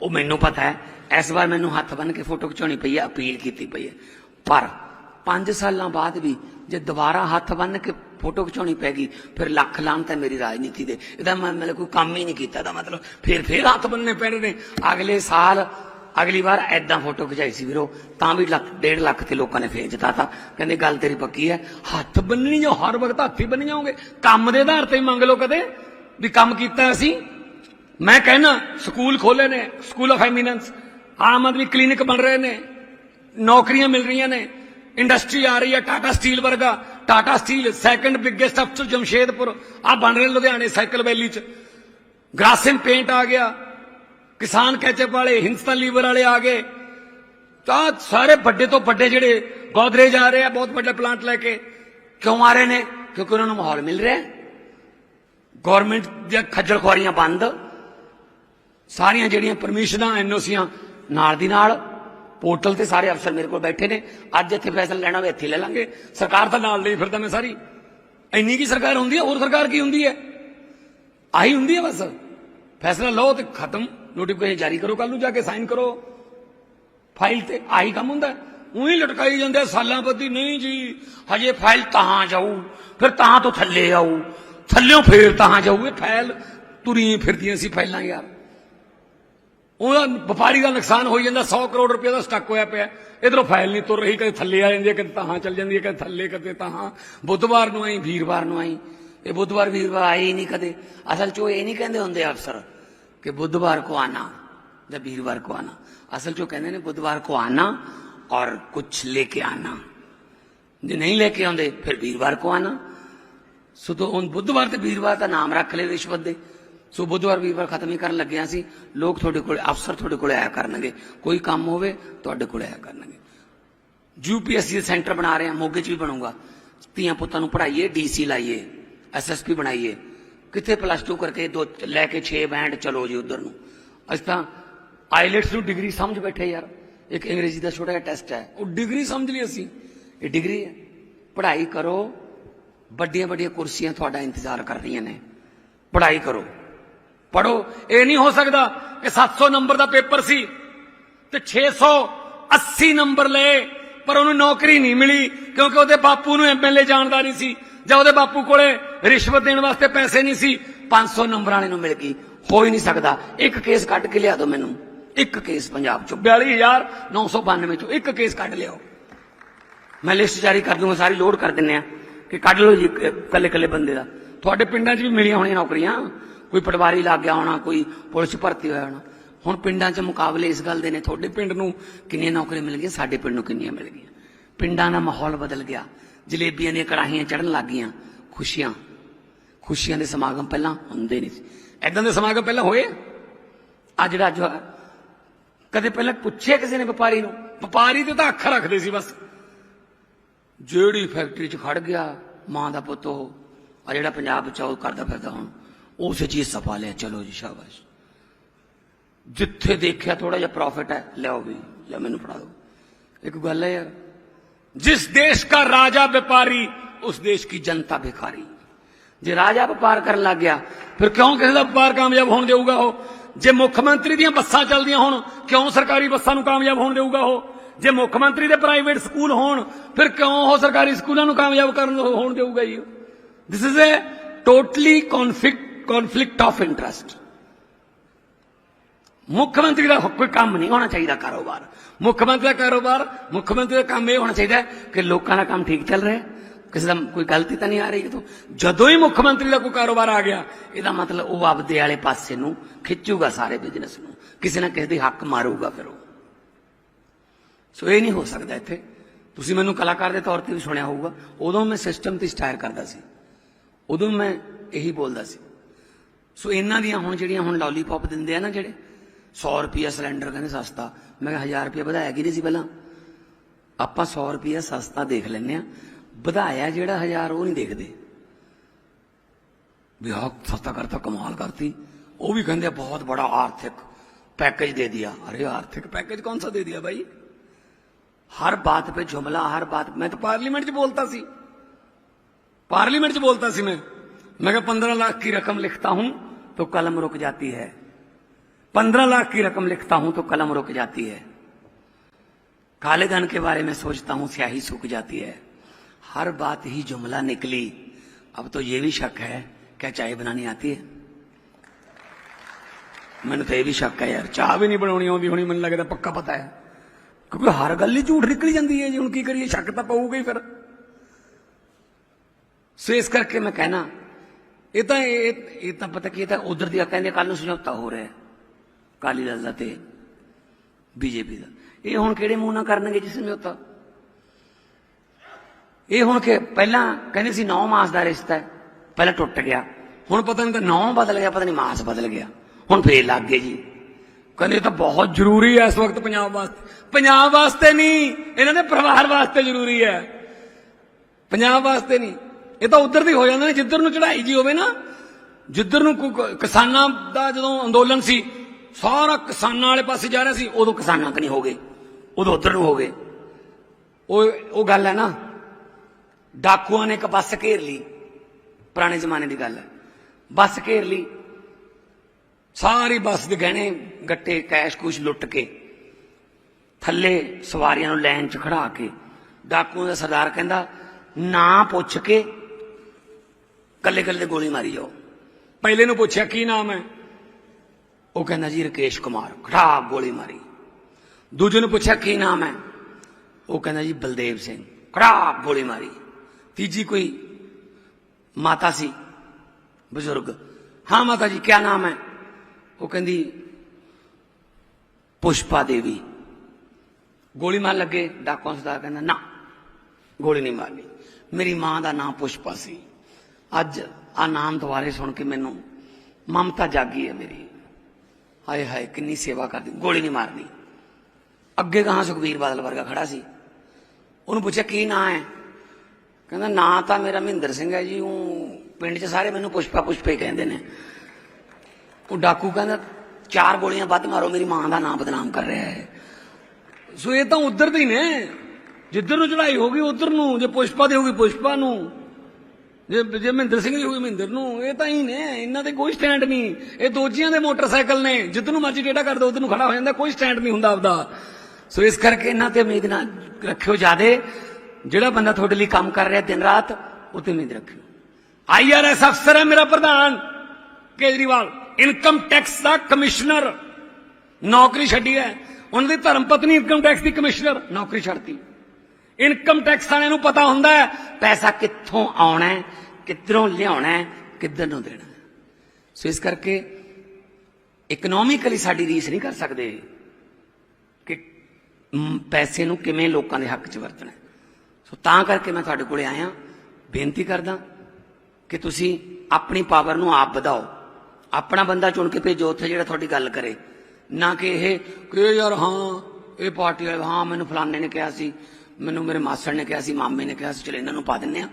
ਉਹ ਮੈਨੂੰ ਪਤਾ ਹੈ। ਇਸ ਵਾਰ ਮੈਨੂੰ ਹੱਥ ਬੰਨ ਕੇ ਫੋਟੋ ਖਿਚਾਉਣੀ ਪਈ ਹੈ, ਅਪੀਲ ਕੀਤੀ ਪਈ ਹੈ। ਪਰ 5 ਸਾਲਾਂ ਬਾਅਦ ਵੀ ਜੇ ਦੁਬਾਰਾ ਹੱਥ ਬੰਨ ਕੇ ਫੋਟੋ ਖਿਚਾਉਣੀ ਪੈ ਗਈ, ਫਿਰ ਲੱਖ ਲਾਂਤ ਹੈ ਮੇਰੀ ਰਾਜਨੀਤੀ ਦੇ। ਇਹਦਾ ਮੈਂ ਮਤਲਬ ਕੋਈ ਕੰਮ ਹੀ ਨਹੀਂ ਕੀਤਾ ਦਾ ਮਤਲਬ ਫਿਰ ਫਿਰ ਹੱਥ ਬੰਨਣੇ ਪੈਣੇ ਨੇ। ਅਗਲੇ ਸਾਲ ਅਗਲੀ ਵਾਰ ਐਦਾਂ ਫੋਟੋ ਖਿਚਾਈ ਸੀ ਵੀਰੋ, ਤਾਂ ਵੀ ਲੱਖ, ਡੇਢ ਲੱਖ ਤੇ ਲੋਕਾਂ ਨੇ ਫੇਰ ਜਿਤਾਤਾ। ਕਹਿੰਦੇ ਗੱਲ ਤੇਰੀ ਪੱਕੀ ਹੈ, ਹੱਥ ਬੰਨਣੀ ਜੋ ਹਰ ਵਕਤ ਹੱਥ ਹੀ ਬੰਨੀ ਜਾਓਗੇ ਕੰਮ ਦੇ ਆਧਾਰ ਤੇ ਮੰਗ ਲਓ ਕਦੇ ਵੀ ਕੰਮ ਕੀਤਾ ਅਸੀਂ। ਮੈਂ ਕਹਿਣਾ ਸਕੂਲ ਖੋਲੇ ਨੇ, school of eminence, Aam Aadmi clinic ਬਣ ਰਹੇ ਨੇ, ਨੌਕਰੀਆਂ ਮਿਲ ਰਹੀਆਂ ਨੇ, ਇੰਡਸਟਰੀ ਆ ਰਹੀ ਹੈ, ਟਾਟਾ ਸਟੀਲ ਵਰਗਾ। ਟਾਟਾ ਸਟੀਲ ਸੈਕੰਡ ਬਿਗੇਸਟ ਅਫਸਰ ਜਮਸ਼ੇਦਪੁਰ। ਆ ਬਣ ਰਹੇ ਲੁਧਿਆਣੇ ਸਾਈਕਲ ਵੈਲੀ ਚ। ਗ੍ਰਾਸਿਮ ਪੇਂਟ ਆ ਗਿਆ। ਕਿਸਾਨ ਕੈਚਪ ਵਾਲੇ, ਹਿੰਦੁਸਤਾਨ ਲੀਵਰ ਵਾਲੇ ਆ ਗਏ। ਤਾਂ ਸਾਰੇ ਵੱਡੇ ਤੋਂ ਵੱਡੇ ਜਿਹੜੇ ਗੋਦਰੇਜ ਆ ਰਹੇ ਆ, ਬਹੁਤ ਵੱਡੇ ਪਲਾਂਟ ਲੈ ਕੇ ਕਿਉਂ ਆ ਰਹੇ ਨੇ? ਕਿਉਂਕਿ ਉਹਨਾਂ ਨੂੰ ਮਾਹੌਲ ਮਿਲ ਰਿਹਾ। ਗਵਰਨਮੈਂਟ ਦੀਆਂ ਖੱਜਲ ਖੁਆਰੀਆਂ ਬੰਦ। ਸਾਰੀਆਂ ਜਿਹੜੀਆਂ ਪਰਮਿਸ਼ਨਾਂ ਐਨਓਸੀਆਂ ਨਾਲ ਦੀ ਨਾਲ ਪੋਰਟਲ ਤੇ ਸਾਰੇ ਅਫਸਰ ਮੇਰੇ ਕੋਲ ਬੈਠੇ ਨੇ। ਅੱਜ ਇੱਥੇ ਫੈਸਲਾ ਲੈਣਾ ਹੋਵੇ, ਇੱਥੇ ਲੈ ਲਾਂਗੇ। ਸਰਕਾਰ ਤਾਂ ਨਾਲ ਲਈ ਫਿਰਦਾ ਮੈਂ ਸਾਰੀ। ਇੰਨੀ ਕੀ ਸਰਕਾਰ ਹੁੰਦੀ ਹੈ? ਹੋਰ ਸਰਕਾਰ ਕੀ ਹੁੰਦੀ ਹੈ? ਆਹੀ ਹੁੰਦੀ ਹੈ ਬਸ। ਫੈਸਲਾ ਲਓ ਤੇ ਖਤਮ। ਨੋਟੀਫਿਕੇਸ਼ਨ ਜਾਰੀ ਕਰੋ ਕੱਲ ਨੂੰ ਜਾ ਕੇ ਸਾਈਨ ਕਰੋ। ਫਾਈਲ ਤੇ ਆਹੀ ਕੰਮ ਹੁੰਦਾ। ਉਹੀ ਲਟਕਾਈ ਜਾਂਦੇ ਸਾਲਾਂ ਬੱਧੀ। ਨਹੀਂ ਜੀ, ਹਜੇ ਫਾਈਲ ਤਾਂ ਜਾਊ। ਫਿਰ ਤਾਂ ਤੋਂ ਥੱਲੇ ਆਊ। ਥੱਲਿਓਂ ਫੇਰ ਤਾਂ ਜਾਊ। ਇਹ ਫਾਈਲ ਤੁਰੀ ਫਿਰਦੀਆਂ ਸੀ ਫਾਈਲਾਂ ਯਾਰ। ਉਹਦਾ ਵਪਾਰੀ ਦਾ ਨੁਕਸਾਨ ਹੋਈ ਜਾਂਦਾ 100 ਕਰੋੜ ਰੁਪਏ ਦਾ ਸਟੱਕ ਹੋਇਆ ਪਿਆ। ਇਧਰੋਂ ਫਾਈਲ ਨਹੀਂ ਤੁਰ ਰਹੀ, ਕਦੇ ਥੱਲੇ ਆ ਜਾਂਦੀ ਹੈ, ਕਦੇ ਤਾਹਾਂ ਚੱਲ ਜਾਂਦੀ ਹੈ, ਕਦੇ ਥੱਲੇ, ਕਦੇ ਤਾਹਾਂ ਬੁੱਧਵਾਰ ਨੂੰ ਆਈ, ਵੀਰਵਾਰ ਨੂੰ ਆਈ। ਇਹ ਬੁੱਧਵਾਰ, ਵੀਰਵਾਰ ਆਈ ਨਹੀਂ ਕਦੇ। ਅਸਲ 'ਚ ਉਹ ਇਹ ਨਹੀਂ ਕਹਿੰਦੇ ਹੁੰਦੇ ਅਫਸਰ ਕਿ ਬੁੱਧਵਾਰ ਕੋ ਆਣਾ ਜਾਂ ਵੀਰਵਾਰ ਕੋ ਆਣਾ। ਅਸਲ 'ਚ ਕਹਿੰਦੇ ਨੇ ਬੁੱਧਵਾਰ ਕੋ ਆਣਾ ਔਰ ਕੁਝ ਲੈ ਕੇ ਆਣਾ। ਜੇ ਨਹੀਂ ਲੈ ਕੇ ਆਉਂਦੇ, ਫਿਰ ਵੀਰਵਾਰ ਕੋ ਆਣਾ। ਸੋ ਤੋਂ ਉਹ ਬੁੱਧਵਾਰ ਤੇ ਵੀਰਵਾਰ ਦਾ ਨਾਮ ਰੱਖ ਲੈ ਰਿਸ਼ਵਤ ਦੇ। ਸੋ ਬੁੱਧਵਾਰ ਵੀਰਵਾਰ ਖਤਮ ਹੀ ਕਰਨ ਲੱਗਿਆ ਸੀ। ਲੋਕ ਤੁਹਾਡੇ ਕੋਲ, ਅਫਸਰ ਤੁਹਾਡੇ ਕੋਲ ਆਇਆ ਕਰਨਗੇ। ਕੋਈ ਕੰਮ ਹੋਵੇ, ਤੁਹਾਡੇ ਕੋਲ ਆਇਆ ਕਰਨਗੇ। ਯੂਪੀਐਸਸੀ ਦੇ ਸੈਂਟਰ ਬਣਾ ਰਹੇ ਹਾਂ ਮੋਗੇ 'ਚ ਵੀ ਬਣੂਗਾ। ਧੀਆਂ ਪੁੱਤਾਂ ਨੂੰ ਪੜ੍ਹਾਈਏ ਡੀਸੀ ਲਾਈਏ ਐਸਐਸਪੀ ਬਣਾਈਏ। ਕਿੱਥੇ ਪਲੱਸ 2 ਕਰਕੇ ਦੋ, ਲੈ ਕੇ 6 ਬੈਂਡ, ਚਲੋ ਜੀ ਉਧਰ ਨੂੰ। ਅੱਜ ਤਾਂ ਆਈਲੈਟਸ ਨੂੰ ਡਿਗਰੀ ਸਮਝ ਬੈਠੇ ਯਾਰ। ਇੱਕ ਅੰਗਰੇਜ਼ੀ ਦਾ ਛੋਟਾ ਜਿਹਾ ਟੈਸਟ ਹੈ। ਉਹ ਡਿਗਰੀ ਸਮਝ ਲਈ ਅਸੀਂ। ਇਹ ਡਿਗਰੀ ਹੈ। ਪੜ੍ਹਾਈ ਕਰੋ। ਵੱਡੀਆਂ ਵੱਡੀਆਂ ਕੁਰਸੀਆਂ ਤੁਹਾਡਾ ਇੰਤਜ਼ਾਰ ਕਰ ਰਹੀਆਂ ਨੇ। ਪੜ੍ਹਾਈ ਕਰੋ। ਪੜੋ ਇਹ ਨਹੀਂ ਹੋ ਸਕਦਾ ਕਿ 700 ਨੰਬਰ ਦਾ ਪੇਪਰ ਸੀ ਤੇ 680 ਨੰਬਰ ਲਏ, ਪਰ ਉਹਨੂੰ ਨੌਕਰੀ ਨਹੀਂ ਮਿਲੀ ਕਿਉਂਕਿ ਉਹਦੇ ਬਾਪੂ ਨੂੰ ਐਮਐਲਏ ਜਾਣਦਾ ਨਹੀਂ ਸੀ ਜਾਂ ਉਹਦੇ ਬਾਪੂ ਕੋਲੇ ਰਿਸ਼ਵਤ ਦੇਣ ਵਾਸਤੇ ਪੈਸੇ ਨਹੀਂ ਸੀ। 500 ਨੰਬਰ ਵਾਲੇ ਨੂੰ ਮਿਲ ਗਈ। ਹੋ ਹੀ ਨਹੀਂ ਸਕਦਾ। ਇੱਕ ਕੇਸ ਕੱਢ ਕੇ ਲਿਆ ਦਿਓ ਮੈਨੂੰ। ਇੱਕ ਕੇਸ ਪੰਜਾਬ ਚੋਂ। 42992 ਚੋਂ ਇੱਕ ਕੇਸ ਕੱਢ ਲਿਆਓ। ਮੈਂ ਲਿਸਟ ਜਾਰੀ ਕਰ ਦੂੰਗਾ, ਸਾਰੀ ਲੋਡ ਕਰ ਦਿੰਨੇ ਆ ਕਿ ਕੱਢ ਲਓ ਜੀ ਕੱਲੇ ਕੱਲੇ ਬੰਦੇ ਦਾ। ਤੁਹਾਡੇ ਪਿੰਡਾਂ 'ਚ ਵੀ ਮਿਲੀਆਂ ਹੋਣੀਆਂ ਨੌਕਰੀਆਂ। ਕੋਈ ਪਟਵਾਰੀ ਲੱਗ ਗਿਆ ਹੋਣਾ, ਕੋਈ ਪੁਲਿਸ ਭਰਤੀ ਹੋਇਆ ਹੋਣਾ। ਹੁਣ ਪਿੰਡਾਂ 'ਚ ਮੁਕਾਬਲੇ ਇਸ ਗੱਲ ਦੇ ਨੇ, ਤੁਹਾਡੇ ਪਿੰਡ ਨੂੰ ਕਿੰਨੀਆਂ ਨੌਕਰੀਆਂ ਮਿਲ ਗਈਆਂ, ਸਾਡੇ ਪਿੰਡ ਨੂੰ ਕਿੰਨੀਆਂ ਮਿਲ ਗਈਆਂ। ਪਿੰਡਾਂ ਦਾ ਮਾਹੌਲ ਬਦਲ ਗਿਆ। ਜਲੇਬੀਆਂ ਦੀਆਂ ਕੜਾਹੀਆਂ ਚੜਨ ਲੱਗ ਗਈਆਂ, ਖੁਸ਼ੀਆਂ। ਖੁਸ਼ੀਆਂ ਦੇ ਸਮਾਗਮ ਪਹਿਲਾਂ ਹੁੰਦੇ ਨਹੀਂ ਸੀ। ਐਦਾਂ ਦੇ ਸਮਾਗਮ ਪਹਿਲਾਂ ਹੋਏ? ਆ ਜਿਹੜਾ ਅੱਜ ਹੋਇਆ, ਕਦੇ ਪਹਿਲਾਂ ਪੁੱਛਿਆ ਕਿਸੇ ਨੇ ਵਪਾਰੀ ਨੂੰ? ਵਪਾਰੀ ਤੇ ਤਾਂ ਅੱਖ ਰੱਖਦੇ ਸੀ ਬਸ। ਜਿਹੜੀ ਫੈਕਟਰੀ 'ਚ ਖੜ ਗਿਆ, ਮਾਂ ਦਾ ਪੁੱਤ ਉਹ, ਆ ਜਿਹੜਾ ਪੰਜਾਬ 'ਚ ਉਹ ਕਰਦਾ ਫਿਰਦਾ ਹੁਣ। اس چیز سنبھالے جی چلو جی شاباش۔ جتھے دیکھا تھوڑا جا پروفٹ ہے لو بھی یا مینو پڑھا دو۔ ایک گل ہے یار، جس دیش کا راجہ وپاری، اس دیش کی جنتا بھکاری۔ جی راجہ وپار کرن لگ گیا، پھر کیوں کسی کا وپار کامیاب ہون دے گا ہو؟ جی مکھ منتری دیاں چل چلدیاں ہون، کیوں سرکاری بساں نو کامیاب ہون دے گا ہو؟ جی مکھ منتری دے پرائیویٹ سکول ہون، پھر کیوں ہو سرکاری سکولاں نو کامیاب کرن ہون دے گا ہی this is a totally conflict conflict of interest ਮੁੱਖ ਮੰਤਰੀ ਦਾ ਕੋਈ ਕੰਮ ਨਹੀਂ ਹੋਣਾ ਚਾਹੀਦਾ ਕਾਰੋਬਾਰ ਮੁੱਖ ਮੰਤਰੀ ਦਾ ਕਾਰੋਬਾਰ ਮੁੱਖ ਮੰਤਰੀ ਦਾ ਕੰਮ ਇਹ ਹੋਣਾ ਚਾਹੀਦਾ ਕਿ ਲੋਕਾਂ ਦਾ ਕੰਮ ਠੀਕ ਚੱਲ ਰਿਹਾ ਕਿਸੇ ਦਾ ਕੋਈ ਗਲਤੀ ਤਾਂ ਨਹੀਂ ਆ ਰਹੀ ਕਿਤੋਂ ਜਦੋਂ ਹੀ ਮੁੱਖ ਮੰਤਰੀ ਦਾ ਕੋਈ ਕਾਰੋਬਾਰ ਆ ਗਿਆ ਇਹਦਾ ਮਤਲਬ ਉਹ ਆਪਦੇ ਵਾਲੇ ਪਾਸੇ ਨੂੰ ਖਿੱਚੂਗਾ ਸਾਰੇ ਬਿਜ਼ਨਸ ਨੂੰ ਕਿਸੇ ਨਾ ਕਿਸੇ ਦੇ ਹੱਕ ਮਾਰੂਗਾ ਫਿਰ ਉਹ ਸੋ ਇਹ ਨਹੀਂ ਹੋ ਸਕਦਾ ਇੱਥੇ ਤੁਸੀਂ ਮੈਨੂੰ ਕਲਾਕਾਰ ਦੇ ਤੌਰ ਤੇ ਵੀ ਸੁਣਿਆ ਹੋਊਗਾ ਉਦੋਂ ਮੈਂ ਸਿਸਟਮ ਤੇ ਸਟਾਇਰ ਕਰਦਾ ਸੀ ਉਦੋਂ ਮੈਂ ਇਹੀ ਬੋਲਦਾ ਸੀ سو اینا دیا ہون جڑیاں ہون لولی پاپ دن دیا نا جڑے؟ سو روپیہ سلینڈر کا نے سستا۔ میں کہا ہزار روپیہ بدایا گی نہیں سی پہ آپ سو روپیہ سستا دیکھ لینے ہیں بدایا جڑا ہزار وہ نہیں دیکھ دیکھتے بہت ہاں، سستا کرتا، کمال کرتی۔ وہ بھی کہ بہت بڑا آرثک پیکج دے دیا۔ ارے آرثک پیکج کونسا دے دیا بھائی؟ ہر بات پہ جملہ ہر بات۔ میں تو پارلیمنٹ جو بولتا سی۔ پارلیمنٹ جو بولتا سی میں۔ میں کہا پندرہ لاکھ کی رقم لکھتا ہوں۔ तो कलम रुक जाती है पंद्रह लाख की रकम लिखता हूं तो कलम रुक जाती है काले धन के बारे में सोचता हूं स्याही सूख जाती है हर बात ही जुमला निकली अब तो ये भी शक है क्या चाय बनानी आती है ਮੈਨੂੰ ਤਾਂ ਇਹ ਵੀ ਸ਼ੱਕ ਹੈ ਯਾਰ ਚਾਹ ਵੀ ਨਹੀਂ ਬਣਾਉਣੀ ਆਉਂਦੀ ਹੋਣੀ ਮੈਨੂੰ ਲੱਗਦਾ ਪੱਕਾ ਪਤਾ ਹੈ ਕਿਉਂਕਿ ਹਰ ਗੱਲ ਹੀ ਝੂਠ ਨਿਕਲੀ ਜਾਂਦੀ ਹੈ ਜੀ ਹੁਣ ਕੀ ਕਰੀਏ ਸ਼ੱਕ ਤਾਂ ਪਊਗਾ ਹੀ ਫਿਰ ਸੋ ਇਸ ਕਰਕੇ ਮੈਂ ਕਹਿਣਾ ਇਹ ਤਾਂ ਇਹ ਇਹ ਤਾਂ ਪਤਾ ਕੀ ਇਹ ਤਾਂ ਉਧਰ ਦੀ ਕਹਿੰਦੇ ਕੱਲ ਨੂੰ ਸਮਝੌਤਾ ਹੋ ਰਿਹਾ ਹੈ ਕਾਲੀ ਦਲ ਦਾ ਤੇ ਬੀਜੇਪੀ ਦਾ। ਇਹ ਹੁਣ ਕਿਹੜੇ ਮੂੰਹ ਨਾਲ ਕਰਨਗੇ ਜੀ ਸਮਝੌਤਾ ਇਹ ਹੁਣ ਕਿ ਪਹਿਲਾਂ ਕਹਿੰਦੇ ਸੀ 9 ਮਾਸ ਦਾ ਰਿਸ਼ਤਾ ਹੈ, ਪਹਿਲਾਂ ਟੁੱਟ ਗਿਆ। ਹੁਣ ਪਤਾ ਨਹੀਂ ਤਾਂ 9 ਬਦਲ ਗਿਆ, ਪਤਾ ਨਹੀਂ ਮਾਸ ਬਦਲ ਗਿਆ। ਹੁਣ ਫੇਰ ਲੱਗ ਗਏ ਜੀ। ਕਹਿੰਦੇ ਇਹ ਤਾਂ ਬਹੁਤ ਜ਼ਰੂਰੀ ਹੈ ਇਸ ਵਕਤ ਪੰਜਾਬ ਵਾਸਤੇ। ਪੰਜਾਬ ਵਾਸਤੇ ਨਹੀਂ, ਇਹਨਾਂ ਦੇ ਪਰਿਵਾਰ ਵਾਸਤੇ ਜ਼ਰੂਰੀ ਹੈ। ਪੰਜਾਬ ਵਾਸਤੇ ਨਹੀਂ। ਇਹ ਤਾਂ ਉਧਰ ਦੀ ਹੋ ਜਾਂਦਾ ਨੇ, ਜਿੱਧਰ ਨੂੰ ਚੜਾਈ ਜੀ ਹੋਵੇ ਨਾ, ਜਿੱਧਰ ਨੂੰ ਕਿਸਾਨਾਂ ਦਾ ਜਦੋਂ ਅੰਦੋਲਨ ਸੀ, ਸਾਰਾ ਕਿਸਾਨਾਂ ਵਾਲੇ ਪਾਸੇ ਜਾ ਰਿਹਾ ਸੀ, ਉਦੋਂ ਕਿਸਾਨਾਂ ਕਨੀ ਹੋ ਗਏ, ਉਦੋਂ ਉਧਰ ਨੂੰ ਹੋ ਗਏ। ਉਹ ਉਹ ਗੱਲ ਹੈ ਨਾ, ਡਾਕੂਆਂ ਨੇ ਇੱਕ ਬੱਸ ਘੇਰ ਲਈ, ਪੁਰਾਣੇ ਜ਼ਮਾਨੇ ਦੀ ਗੱਲ ਹੈ। ਬੱਸ ਘੇਰ ਲਈ, ਸਾਰੀ ਬੱਸ ਦੇ ਗਹਿਣੇ, ਗੱਟੇ, ਕੈਸ਼ ਕੁਛ ਲੁੱਟ ਕੇ, ਥੱਲੇ ਸਵਾਰੀਆਂ ਨੂੰ ਲਾਈਨ 'ਚ ਖੜਾ ਕੇ, ਡਾਕੂਆਂ ਦਾ ਸਰਦਾਰ ਕਹਿੰਦਾ, ਨਾ ਪੁੱਛ ਕੇ ਕੱਲੇ ਕੱਲੇ ਗੋਲੀ ਮਾਰੀ ਜਾਓ। ਪਹਿਲੇ ਨੂੰ ਪੁੱਛਿਆ ਕੀ ਨਾਮ ਹੈ? ਉਹ ਕਹਿੰਦਾ ਜੀ ਰਕੇਸ਼ ਕੁਮਾਰ। ਖੜਾ ਗੋਲੀ ਮਾਰੀ। ਦੂਜੇ ਨੂੰ ਪੁੱਛਿਆ ਕੀ ਨਾਮ ਹੈ? ਉਹ ਕਹਿੰਦਾ ਜੀ ਬਲਦੇਵ ਸਿੰਘ। ਖੜਾ ਗੋਲੀ ਮਾਰੀ। ਤੀਜੀ ਕੋਈ ਮਾਤਾ ਸੀ ਬਜ਼ੁਰਗ। ਹਾਂ ਮਾਤਾ ਜੀ ਕੀ ਨਾਮ ਹੈ? ਉਹ ਕਹਿੰਦੀ ਪੁਸ਼ਪਾ ਦੇਵੀ। ਗੋਲੀ ਮਾਰ ਲੱਗੇ ਡਾਕੂਆਂ ਸਰਦਾਰ ਕਹਿੰਦਾ ਨਾ ਗੋਲੀ ਨਹੀਂ ਮਾਰਨੀ। ਮੇਰੀ ਮਾਂ ਦਾ ਨਾਮ ਪੁਸ਼ਪਾ ਸੀ। ਅੱਜ ਆ ਨਾਮ ਦੁਆਰੇ ਸੁਣ ਕੇ ਮੈਨੂੰ ਮਮਤਾ ਜਾਗੀ ਹੈ ਮੇਰੀ। ਹਾਏ ਹਾਏ, ਕਿੰਨੀ ਸੇਵਾ ਕਰਦੀ, ਗੋਲੀ ਨਹੀਂ ਮਾਰਨੀ ਅੱਗੇ ਕਹਾਂ ਸੁਖਬੀਰ ਬਾਦਲ ਵਰਗਾ ਖੜਾ ਸੀ? ਉਹਨੂੰ ਪੁੱਛਿਆ, ਕੀ ਨਾਂ ਹੈ? ਕਹਿੰਦਾ, ਨਾਂ ਤਾਂ ਮੇਰਾ ਮਹਿੰਦਰ ਸਿੰਘ ਹੈ ਜੀ, ਉਹ ਪਿੰਡ 'ਚ ਸਾਰੇ ਮੈਨੂੰ ਪੁਸ਼ਪਾ ਪੁਸ਼ਪੇ ਕਹਿੰਦੇ ਨੇ। ਉਹ ਡਾਕੂ ਕਹਿੰਦਾ, ਚਾਰ ਗੋਲੀਆਂ ਵੱਧ ਮਾਰੋ, ਮੇਰੀ ਮਾਂ ਦਾ ਨਾਂ ਬਦਨਾਮ ਕਰ ਰਿਹਾ ਹੈ। ਸੋ ਇਹ ਤਾਂ ਉਧਰ ਦੇ ਹੀ ਨੇ। ਜਿੱਧਰ ਨੂੰ ਚੜਾਈ ਹੋਗੀ ਉਧਰ ਨੂੰ। ਜੇ ਪੁਸ਼ਪਾ ਦੀ ਹੋਗੀ ਪੁਸ਼ਪਾ ਨੂੰ। ਜੇ ਜੇ ਮਹਿੰਦਰ ਸਿੰਘ ਦੀ ਹੋਗੀ ਮਹਿੰਦਰ ਨੂੰ, ਇਹ ਤਾਂ ਹੀ ਨੇ, ਇਹਨਾਂ ਤੇ ਕੋਈ ਸਟੈਂਡ ਨਹੀਂ। ਇਹ ਦੋਜੀਆਂ ਦੇ ਮੋਟਰਸਾਈਕਲ ਨੇ, ਜਿੱਦ ਨੂੰ ਮਰਜ਼ੀ ਟੇਡਾ ਕਰ ਦੋ ਉਧਰ ਨੂੰ ਖੜਾ ਹੋ ਜਾਂਦਾ, ਕੋਈ ਸਟੈਂਡ ਨਹੀਂ ਹੁੰਦਾ ਆਪਦਾ। ਸੋ ਇਸ ਕਰਕੇ ਇਹਨਾਂ ਤੇ ਉਮੀਦ ਨਾ ਰੱਖਿਓ ਜਿਆਦੇ। ਜਿਹੜਾ ਬੰਦਾ ਤੁਹਾਡੇ ਲਈ ਕੰਮ ਕਰ ਰਿਹਾ ਦਿਨ ਰਾਤ, ਉਹ ਤੇ ਉਮੀਦ ਰੱਖਿਓ। ਆਈਆਰਐਸ ਅਫਸਰ ਹੈ ਮੇਰਾ ਪ੍ਰਧਾਨ ਕੇਜਰੀਵਾਲ ਇਨਕਮ ਟੈਕਸ ਦਾ ਕਮਿਸ਼ਨਰ। ਨੌਕਰੀ ਛੱਡੀ ਹੈ। ਉਹਨਾਂ ਦੀ ਧਰਮ ਪਤਨੀ ਇਨਕਮ ਟੈਕਸ ਦੀ ਕਮਿਸ਼ਨਰ, ਨੌਕਰੀ ਛੱਡਤੀ। ਇਨਕਮ ਟੈਕਸ ਵਾਲਿਆਂ ਨੂੰ ਪਤਾ ਹੁੰਦਾ ਹੈ, ਪੈਸਾ ਕਿੱਥੋਂ ਆਉਣਾ ਹੈ, ਕਿੱਧਰੋਂ ਲਿਆਉਣਾ ਹੈ, ਕਿੱਧਰ ਨੂੰ ਦੇਣਾ ਸੋ ਇਸ ਕਰਕੇ ਇਕਨੋਮਿਕਲੀ ਸਾਡੀ ਰੀਸ ਨਹੀਂ ਕਰ ਸਕਦੇ ਕਿ ਪੈਸੇ ਨੂੰ ਕਿਵੇਂ ਲੋਕਾਂ ਦੇ ਹੱਕ 'ਚ ਵਰਤਣਾ ਸੋ ਤਾਂ ਕਰਕੇ ਮੈਂ ਤੁਹਾਡੇ ਕੋਲੇ ਆਇਆ, ਬੇਨਤੀ ਕਰਦਾ ਕਿ ਤੁਸੀਂ ਆਪਣੀ ਪਾਵਰ ਨੂੰ ਆਪ ਵਧਾਓ। ਆਪਣਾ ਬੰਦਾ ਚੁਣ ਕੇ ਭੇਜੋ, ਉੱਥੇ ਜਿਹੜਾ ਤੁਹਾਡੀ ਗੱਲ ਕਰੇ। ਨਾ ਕਿ ਇਹ, ਕਿ ਯਾਰ ਹਾਂ, ਇਹ ਪਾਰਟੀ ਵਾਲੇ, ਹਾਂ, ਮੈਨੂੰ ਫਲਾਣੇ ਨੇ ਕਿਹਾ ਸੀ ਮੈਨੂੰ ਮੇਰੇ ਮਾਸੜ ਨੇ ਕਿਹਾ ਸੀ, ਮਾਮੇ ਨੇ ਕਿਹਾ ਸੀ, ਚਲੋ ਇਹਨਾਂ ਨੂੰ ਪਾ ਦਿੰਨੇ ਆ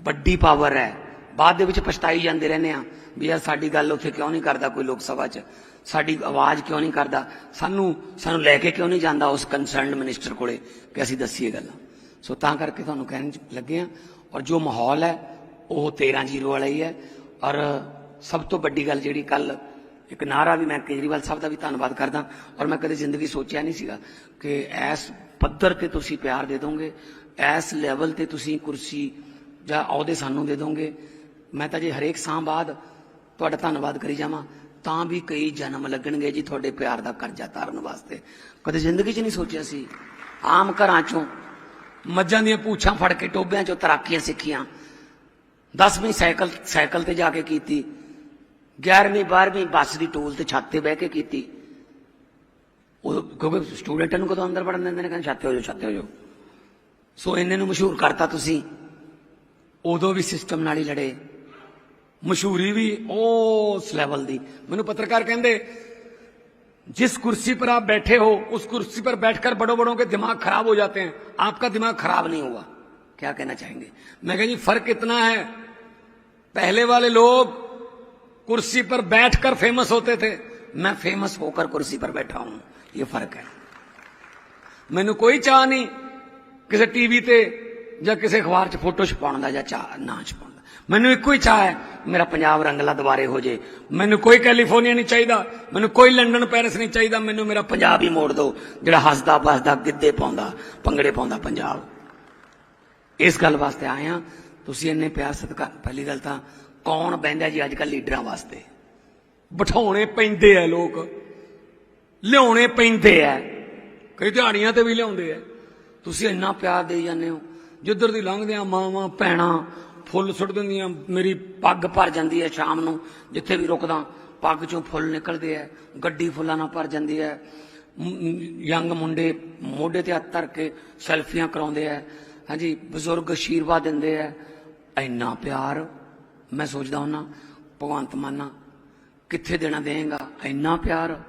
ਵੱਡੀ ਪਾਵਰ ਹੈ। ਬਾਅਦ ਦੇ ਵਿੱਚ ਪਛਤਾਈ ਜਾਂਦੇ ਰਹਿੰਦੇ ਆ ਵੀ ਯਾਰ ਸਾਡੀ ਗੱਲ ਉੱਥੇ ਕਿਉਂ ਨਹੀਂ ਕਰਦਾ ਕੋਈ ਲੋਕ ਸਭਾ 'ਚ? ਸਾਡੀ ਆਵਾਜ਼ ਕਿਉਂ ਨਹੀਂ ਕਰਦਾ? ਸਾਨੂੰ ਸਾਨੂੰ ਲੈ ਕੇ ਕਿਉਂ ਨਹੀਂ ਜਾਂਦਾ ਉਸ ਕੰਸਰਨਡ ਮਿਨਿਸਟਰ ਕੋਲੇ ਕਿ ਅਸੀਂ ਦੱਸੀਏ ਗੱਲਾਂ? ਸੋ ਤਾਂ ਕਰਕੇ ਤੁਹਾਨੂੰ ਕਹਿਣ ਲੱਗੇ ਆ ਔਰ ਜੋ ਮਾਹੌਲ ਹੈ, ਉਹ 13 ਜ਼ੀਰੋ ਵਾਲਾ ਹੀ ਹੈ। ਔਰ ਸਭ ਤੋਂ ਵੱਡੀ ਗੱਲ ਜਿਹੜੀ ਕੱਲ ਇੱਕ ਨਾਰਾ ਵੀ ਮੈਂ ਕੇਜਰੀਵਾਲ ਸਾਹਿਬ ਦਾ ਵੀ ਧੰਨਵਾਦ ਕਰਦਾ। ਔਰ ਮੈਂ ਕਦੇ ਜ਼ਿੰਦਗੀ ਸੋਚਿਆ ਨਹੀਂ ਸੀਗਾ ਕਿ ਇਸ ਪੱਧਰ ਤੇ ਤੁਸੀਂ ਪਿਆਰ ਦੇ ਦੋਗੇ ਇਸ ਲੈਵਲ ਤੇ ਤੁਸੀਂ ਕੁਰਸੀ ਜਾਂ ਅਹੁਦੇ ਸਾਨੂੰ ਦੇ ਦੋਗੇ, ਮੈਂ ਤਾਂ ਜੇ ਹਰੇਕ ਸਾਹ ਬਾਅਦ ਤੁਹਾਡਾ ਧੰਨਵਾਦ ਕਰੀ ਜਾਵਾਂ, ਤਾਂ ਵੀ ਕਈ ਜਨਮ ਲੱਗਣਗੇ ਜੀ ਤੁਹਾਡੇ ਪਿਆਰ ਦਾ ਕਰਜ਼ਾ ਤਾਰਨ ਵਾਸਤੇ। ਕਦੇ ਜ਼ਿੰਦਗੀ 'ਚ ਨਹੀਂ ਸੋਚਿਆ ਸੀ? ਆਮ ਘਰਾਂ 'ਚੋਂ ਮੱਝਾਂ ਦੀਆਂ ਪੂਛਾਂ ਫੜ ਕੇ ਟੋਬਿਆਂ 'ਚੋਂ ਤਰਾਕੀਆਂ ਸਿੱਖੀਆਂ। 10ਵੀਂ ਸਾਈਕਲ ਸਾਈਕਲ ਤੇ ਜਾ ਕੇ ਕੀਤੀ 11ਵੀਂ 12ਵੀਂ ਬੱਸ ਦੀ ਟੋਲ ਤੇ ਛੱਤ ਤੇ ਬਹਿ ਕੇ ਕੀਤੀ। ਕਿਉਂਕਿ ਸਟੂਡੈਂਟਾਂ دیں ਕਦੋਂ ਅੰਦਰ ਵੜਨ ਦਿੰਦੇ ਨੇ ਕਹਿੰਦੇ ਛਾਤੇ ਹੋ ਜਾਓ ਛਾਤੇ ਹੋ ਜਾਓ ਸੋ ਇਹਨਾਂ ਨੂੰ ਮਸ਼ਹੂਰ ਕਰਤਾ ਤੁਸੀਂ ਉਦੋਂ ਵੀ لڑے۔ مشہوری بھی ਲੜੇ ਮਸ਼ਹੂਰੀ ਵੀ ਉਸ ਲੈਵਲ ਦੀ جس کرسی پر آپ بیٹھے ہو، اس کرسی پر بیٹھ کر بڑوں بڑوں کے دماغ خراب ہو جاتے ہیں۔ آپ کا دماغ خراب نہیں ہوا۔ کیا کہنا چاہیں گے؟ میں کہ جی فرق اتنا ہے۔ پہلے والے لوگ کرسی پر بیٹھ کر فیمس ہوتے تھے۔ میں فیمس ہو کر کرسی پر بیٹھا ہوں۔ ਇਹ ਫ਼ਰਕ ਹੈ। ਮੈਨੂੰ ਕੋਈ ਚਾਹ ਨਹੀਂ ਕਿਸੇ ਟੀਵੀ ਤੇ ਜਾਂ ਕਿਸੇ ਅਖਬਾਰ 'ਚ ਫੋਟੋ ਛਪਾਉਣ ਦਾ ਜਾਂ ਚਾਹ ਨਾ ਛਪਾਉਣ ਦਾ। ਮੈਨੂੰ ਇੱਕੋ ਹੀ ਚਾਹ ਹੈ, ਮੇਰਾ ਪੰਜਾਬ ਰੰਗਲਾ ਦੁਬਾਰੇ ਹੋ ਜੇ। ਮੈਨੂੰ ਕੋਈ ਕੈਲੀਫੋਰਨੀਆ ਨਹੀਂ ਚਾਹੀਦਾ, ਮੈਨੂੰ ਕੋਈ ਲੰਡਨ ਪੈਰਿਸ ਨਹੀਂ ਚਾਹੀਦਾ, ਮੈਨੂੰ ਮੇਰਾ ਪੰਜਾਬ ਹੀ ਮੋੜ ਦਿਓ ਜਿਹੜਾ ਹੱਸਦਾ ਬਸਦਾ ਗਿੱਧੇ ਪਾਉਂਦਾ ਪੰਗੜੇ ਪਾਉਂਦਾ ਪੰਜਾਬ। ਇਸ ਗੱਲ ਵਾਸਤੇ ਆਏ ਆ ਤੁਸੀਂ ਇੰਨੇ ਪਿਆਰ ਸਤਿਕਾਰ, ਪਹਿਲੀ ਗੱਲ ਤਾਂ ਕੌਣ ਬੈਂਦਾ ਜੀ ਅੱਜ ਕੱਲ ਲੀਡਰਾਂ ਵਾਸਤੇ? ਬਿਠਾਉਣੇ ਪੈਂਦੇ ਆ ਲੋਕ। ਲਿਆਉਣੇ ਪੈਂਦੇ ਆ। ਕਈ ਦਿਹਾੜੀਆਂ ਤੇ ਵੀ ਲਿਆਉਂਦੇ ਆ। ਤੁਸੀਂ ਇੰਨਾ ਪਿਆਰ ਦੇ ਜਾਂਦੇ ਹੋ। ਜਿੱਧਰ ਦੀ ਲੰਘਦਿਆਂ ਮਾਵਾਂ, ਭੈਣਾਂ ਫੁੱਲ ਸੁੱਟ ਦਿੰਦੀਆਂ, ਮੇਰੀ ਪੱਗ ਭਰ ਜਾਂਦੀ ਹੈ ਸ਼ਾਮ ਨੂੰ, ਜਿੱਥੇ ਵੀ ਰੁਕਦਾ, ਪੱਗ ਚੋਂ ਫੁੱਲ ਨਿਕਲਦੇ ਆ, ਗੱਡੀ ਫੁੱਲਾਂ ਨਾਲ ਭਰ ਜਾਂਦੀ ਹੈ ਯੰਗ ਮੁੰਡੇ ਮੋਢੇ ਤੇ ਹੱਥ ਧਰ ਕੇ ਸੈਲਫੀਆਂ ਕਰਾਉਂਦੇ ਆ। ਹਾਂਜੀ, ਬਜ਼ੁਰਗ ਆਸ਼ੀਰਵਾਦ ਦਿੰਦੇ ਆ। ਇੰਨਾ ਪਿਆਰ, ਮੈਂ ਸੋਚਦਾ ਹੁੰਨਾ, ਭਗਵੰਤ ਮਾਨਾ ਕਿੱਥੇ ਦੇਣਾ ਦੇਗਾ ਇੰਨਾ ਪਿਆਰ।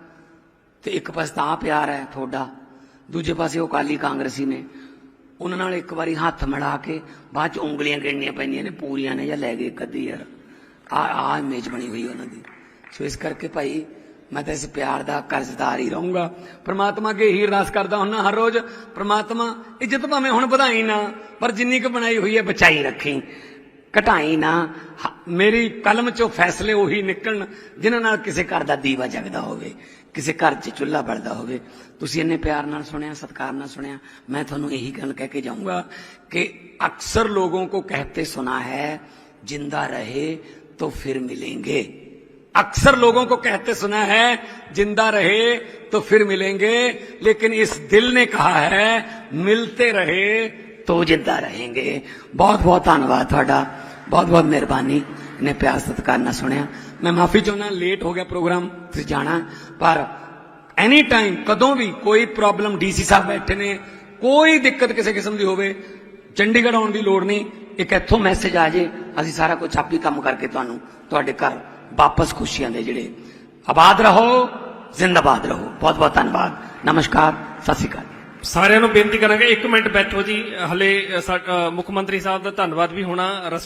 ਤੇ ਇੱਕ ਪਾਸੇ ਤਾਂ ਪਿਆਰ ਹੈ ਤੁਹਾਡਾ, ਦੂਜੇ ਪਾਸੇ ਉਹ ਕਾਲੀ ਕਾਂਗਰਸੀ ਨੇ। ਉਹਨਾਂ ਨਾਲ ਇੱਕ ਵਾਰੀ ਹੱਥ ਮਿਲਾ ਕੇ ਬਾਅਦ ਚ ਉਂਗਲੀਆਂ ਗਿਣਨੀਆਂ ਪੈਂਦੀਆਂ ਨੇ, ਪੂਰੀਆਂ ਨੇ ਜਾਂ ਲੈ ਗਏ ਕਦੀ ਯਾਰ। ਆ ਆ ਇਮੇਜ ਬਣੀ ਹੋਈ ਉਹਨਾਂ ਦੀ। ਸੋ ਇਸ ਕਰਕੇ ਭਾਈ ਮੈਂ ਤਾਂ ਇਸ ਪਿਆਰ ਦਾ ਕਰਜ਼ਦਾਰ ਹੀ ਰਹੂੰਗਾ। ਪ੍ਰਮਾਤਮਾ ਅੱਗੇ ਹੀ ਅਰਦਾਸ ਕਰਦਾ ਹੁੰਨਾ ਹਰ ਰੋਜ਼, ਪ੍ਰਮਾਤਮਾ ਇੱਜ਼ਤ ਭਾਵੇਂ ਹੁਣ ਵਧਾਈ ਨਾ, ਪਰ ਜਿੰਨੀ ਕੁ ਬਣਾਈ ਹੋਈ ਹੈ ਬਚਾਈ ਰੱਖੀ। ਘਟਾਈ ਨਾ ਮੇਰੀ ਕਲਮ ਚੋਂ ਫੈਸਲੇ ਉਹੀ ਨਿਕਲਣ, ਜਿਨ੍ਹਾਂ ਨਾਲ ਕਿਸੇ ਘਰ ਦਾ ਦੀਵਾ ਜਗਦਾ ਹੋਵੇ। ਕਿਸੇ ਘਰ 'ਚ ਚੁੱਲ੍ਹਾ ਬਲਦਾ ਹੋਵੇ। ਤੁਸੀਂ ਇੰਨੇ نہ ਨਾਲ ਸੁਣਿਆ، ਸਤਿਕਾਰ ਨਾਲ ਸੁਣਿਆ। ਮੈਂ یہی ਇਹੀ کہہ کے جاؤں گا کہ اکثر لوگوں کو کہتے سنا ہے جندہ رہے تو پھر ملیں گے اکثر لوگوں کو کہتے سنا ہے جندہ رہے تو پھر ملیں گے لیکن اس دل نے کہا ہے ملتے رہے تو جندہ رہیں گے بہت بہت آنواد تھوڑا بہت بہت مہربانی نے پیار ستکار نہ سنیا ਮੈਂ ਮਾਫੀ ਚਾਹੁੰਦਾ ਲੇਟ ਹੋ ਗਿਆ ਪ੍ਰੋਗਰਾਮ ਤੁਸੀਂ ਜਾਣਾ। ਪਰ ਐਨੀ ਟਾਈਮ ਕਦੋਂ ਵੀ ਕੋਈ ਪ੍ਰੋਬਲਮ ਡੀਸੀ ਸਾਹਿਬ ਬੈਠੇ ਨੇ, ਕੋਈ ਦਿੱਕਤ ਕਿਸੇ ਕਿਸਮ ਦੀ ਹੋਵੇ, ਚੰਡੀਗੜ੍ਹ ਆਉਣ ਦੀ ਲੋੜ ਨਹੀਂ, ਇੱਕ ਇੱਥੋਂ ਮੈਸੇਜ ਆ ਜੇ, ਅਸੀਂ ਸਾਰਾ ਕੁਝ ਆਪੀ ਕੰਮ ਕਰਕੇ ਤੁਹਾਨੂੰ, ਤੁਹਾਡੇ ਘਰ ਵਾਪਸ ਖੁਸ਼ੀਆਂ ਦੇ ਜਿਹੜੇ। ਆਬਾਦ ਰਹੋ, ਜ਼ਿੰਦਾਬਾਦ ਰਹੋ। ਬਹੁਤ ਬਹੁਤ ਧੰਨਵਾਦ। ਨਮਸਕਾਰ, ਸਤਿ ਸ਼੍ਰੀ ਅਕਾਲ। ਸਾਰਿਆਂ ਨੂੰ ਬੇਨਤੀ ਕਰਾਂਗੇ 1 ਮਿੰਟ ਬੈਠੋ ਜੀ। ਹਲੇ ਮੁੱਖ ਮੰਤਰੀ ਸਾਹਿਬ ਦਾ ਧੰਨਵਾਦ ਵੀ ਹੋਣਾ ਰਸਮੀ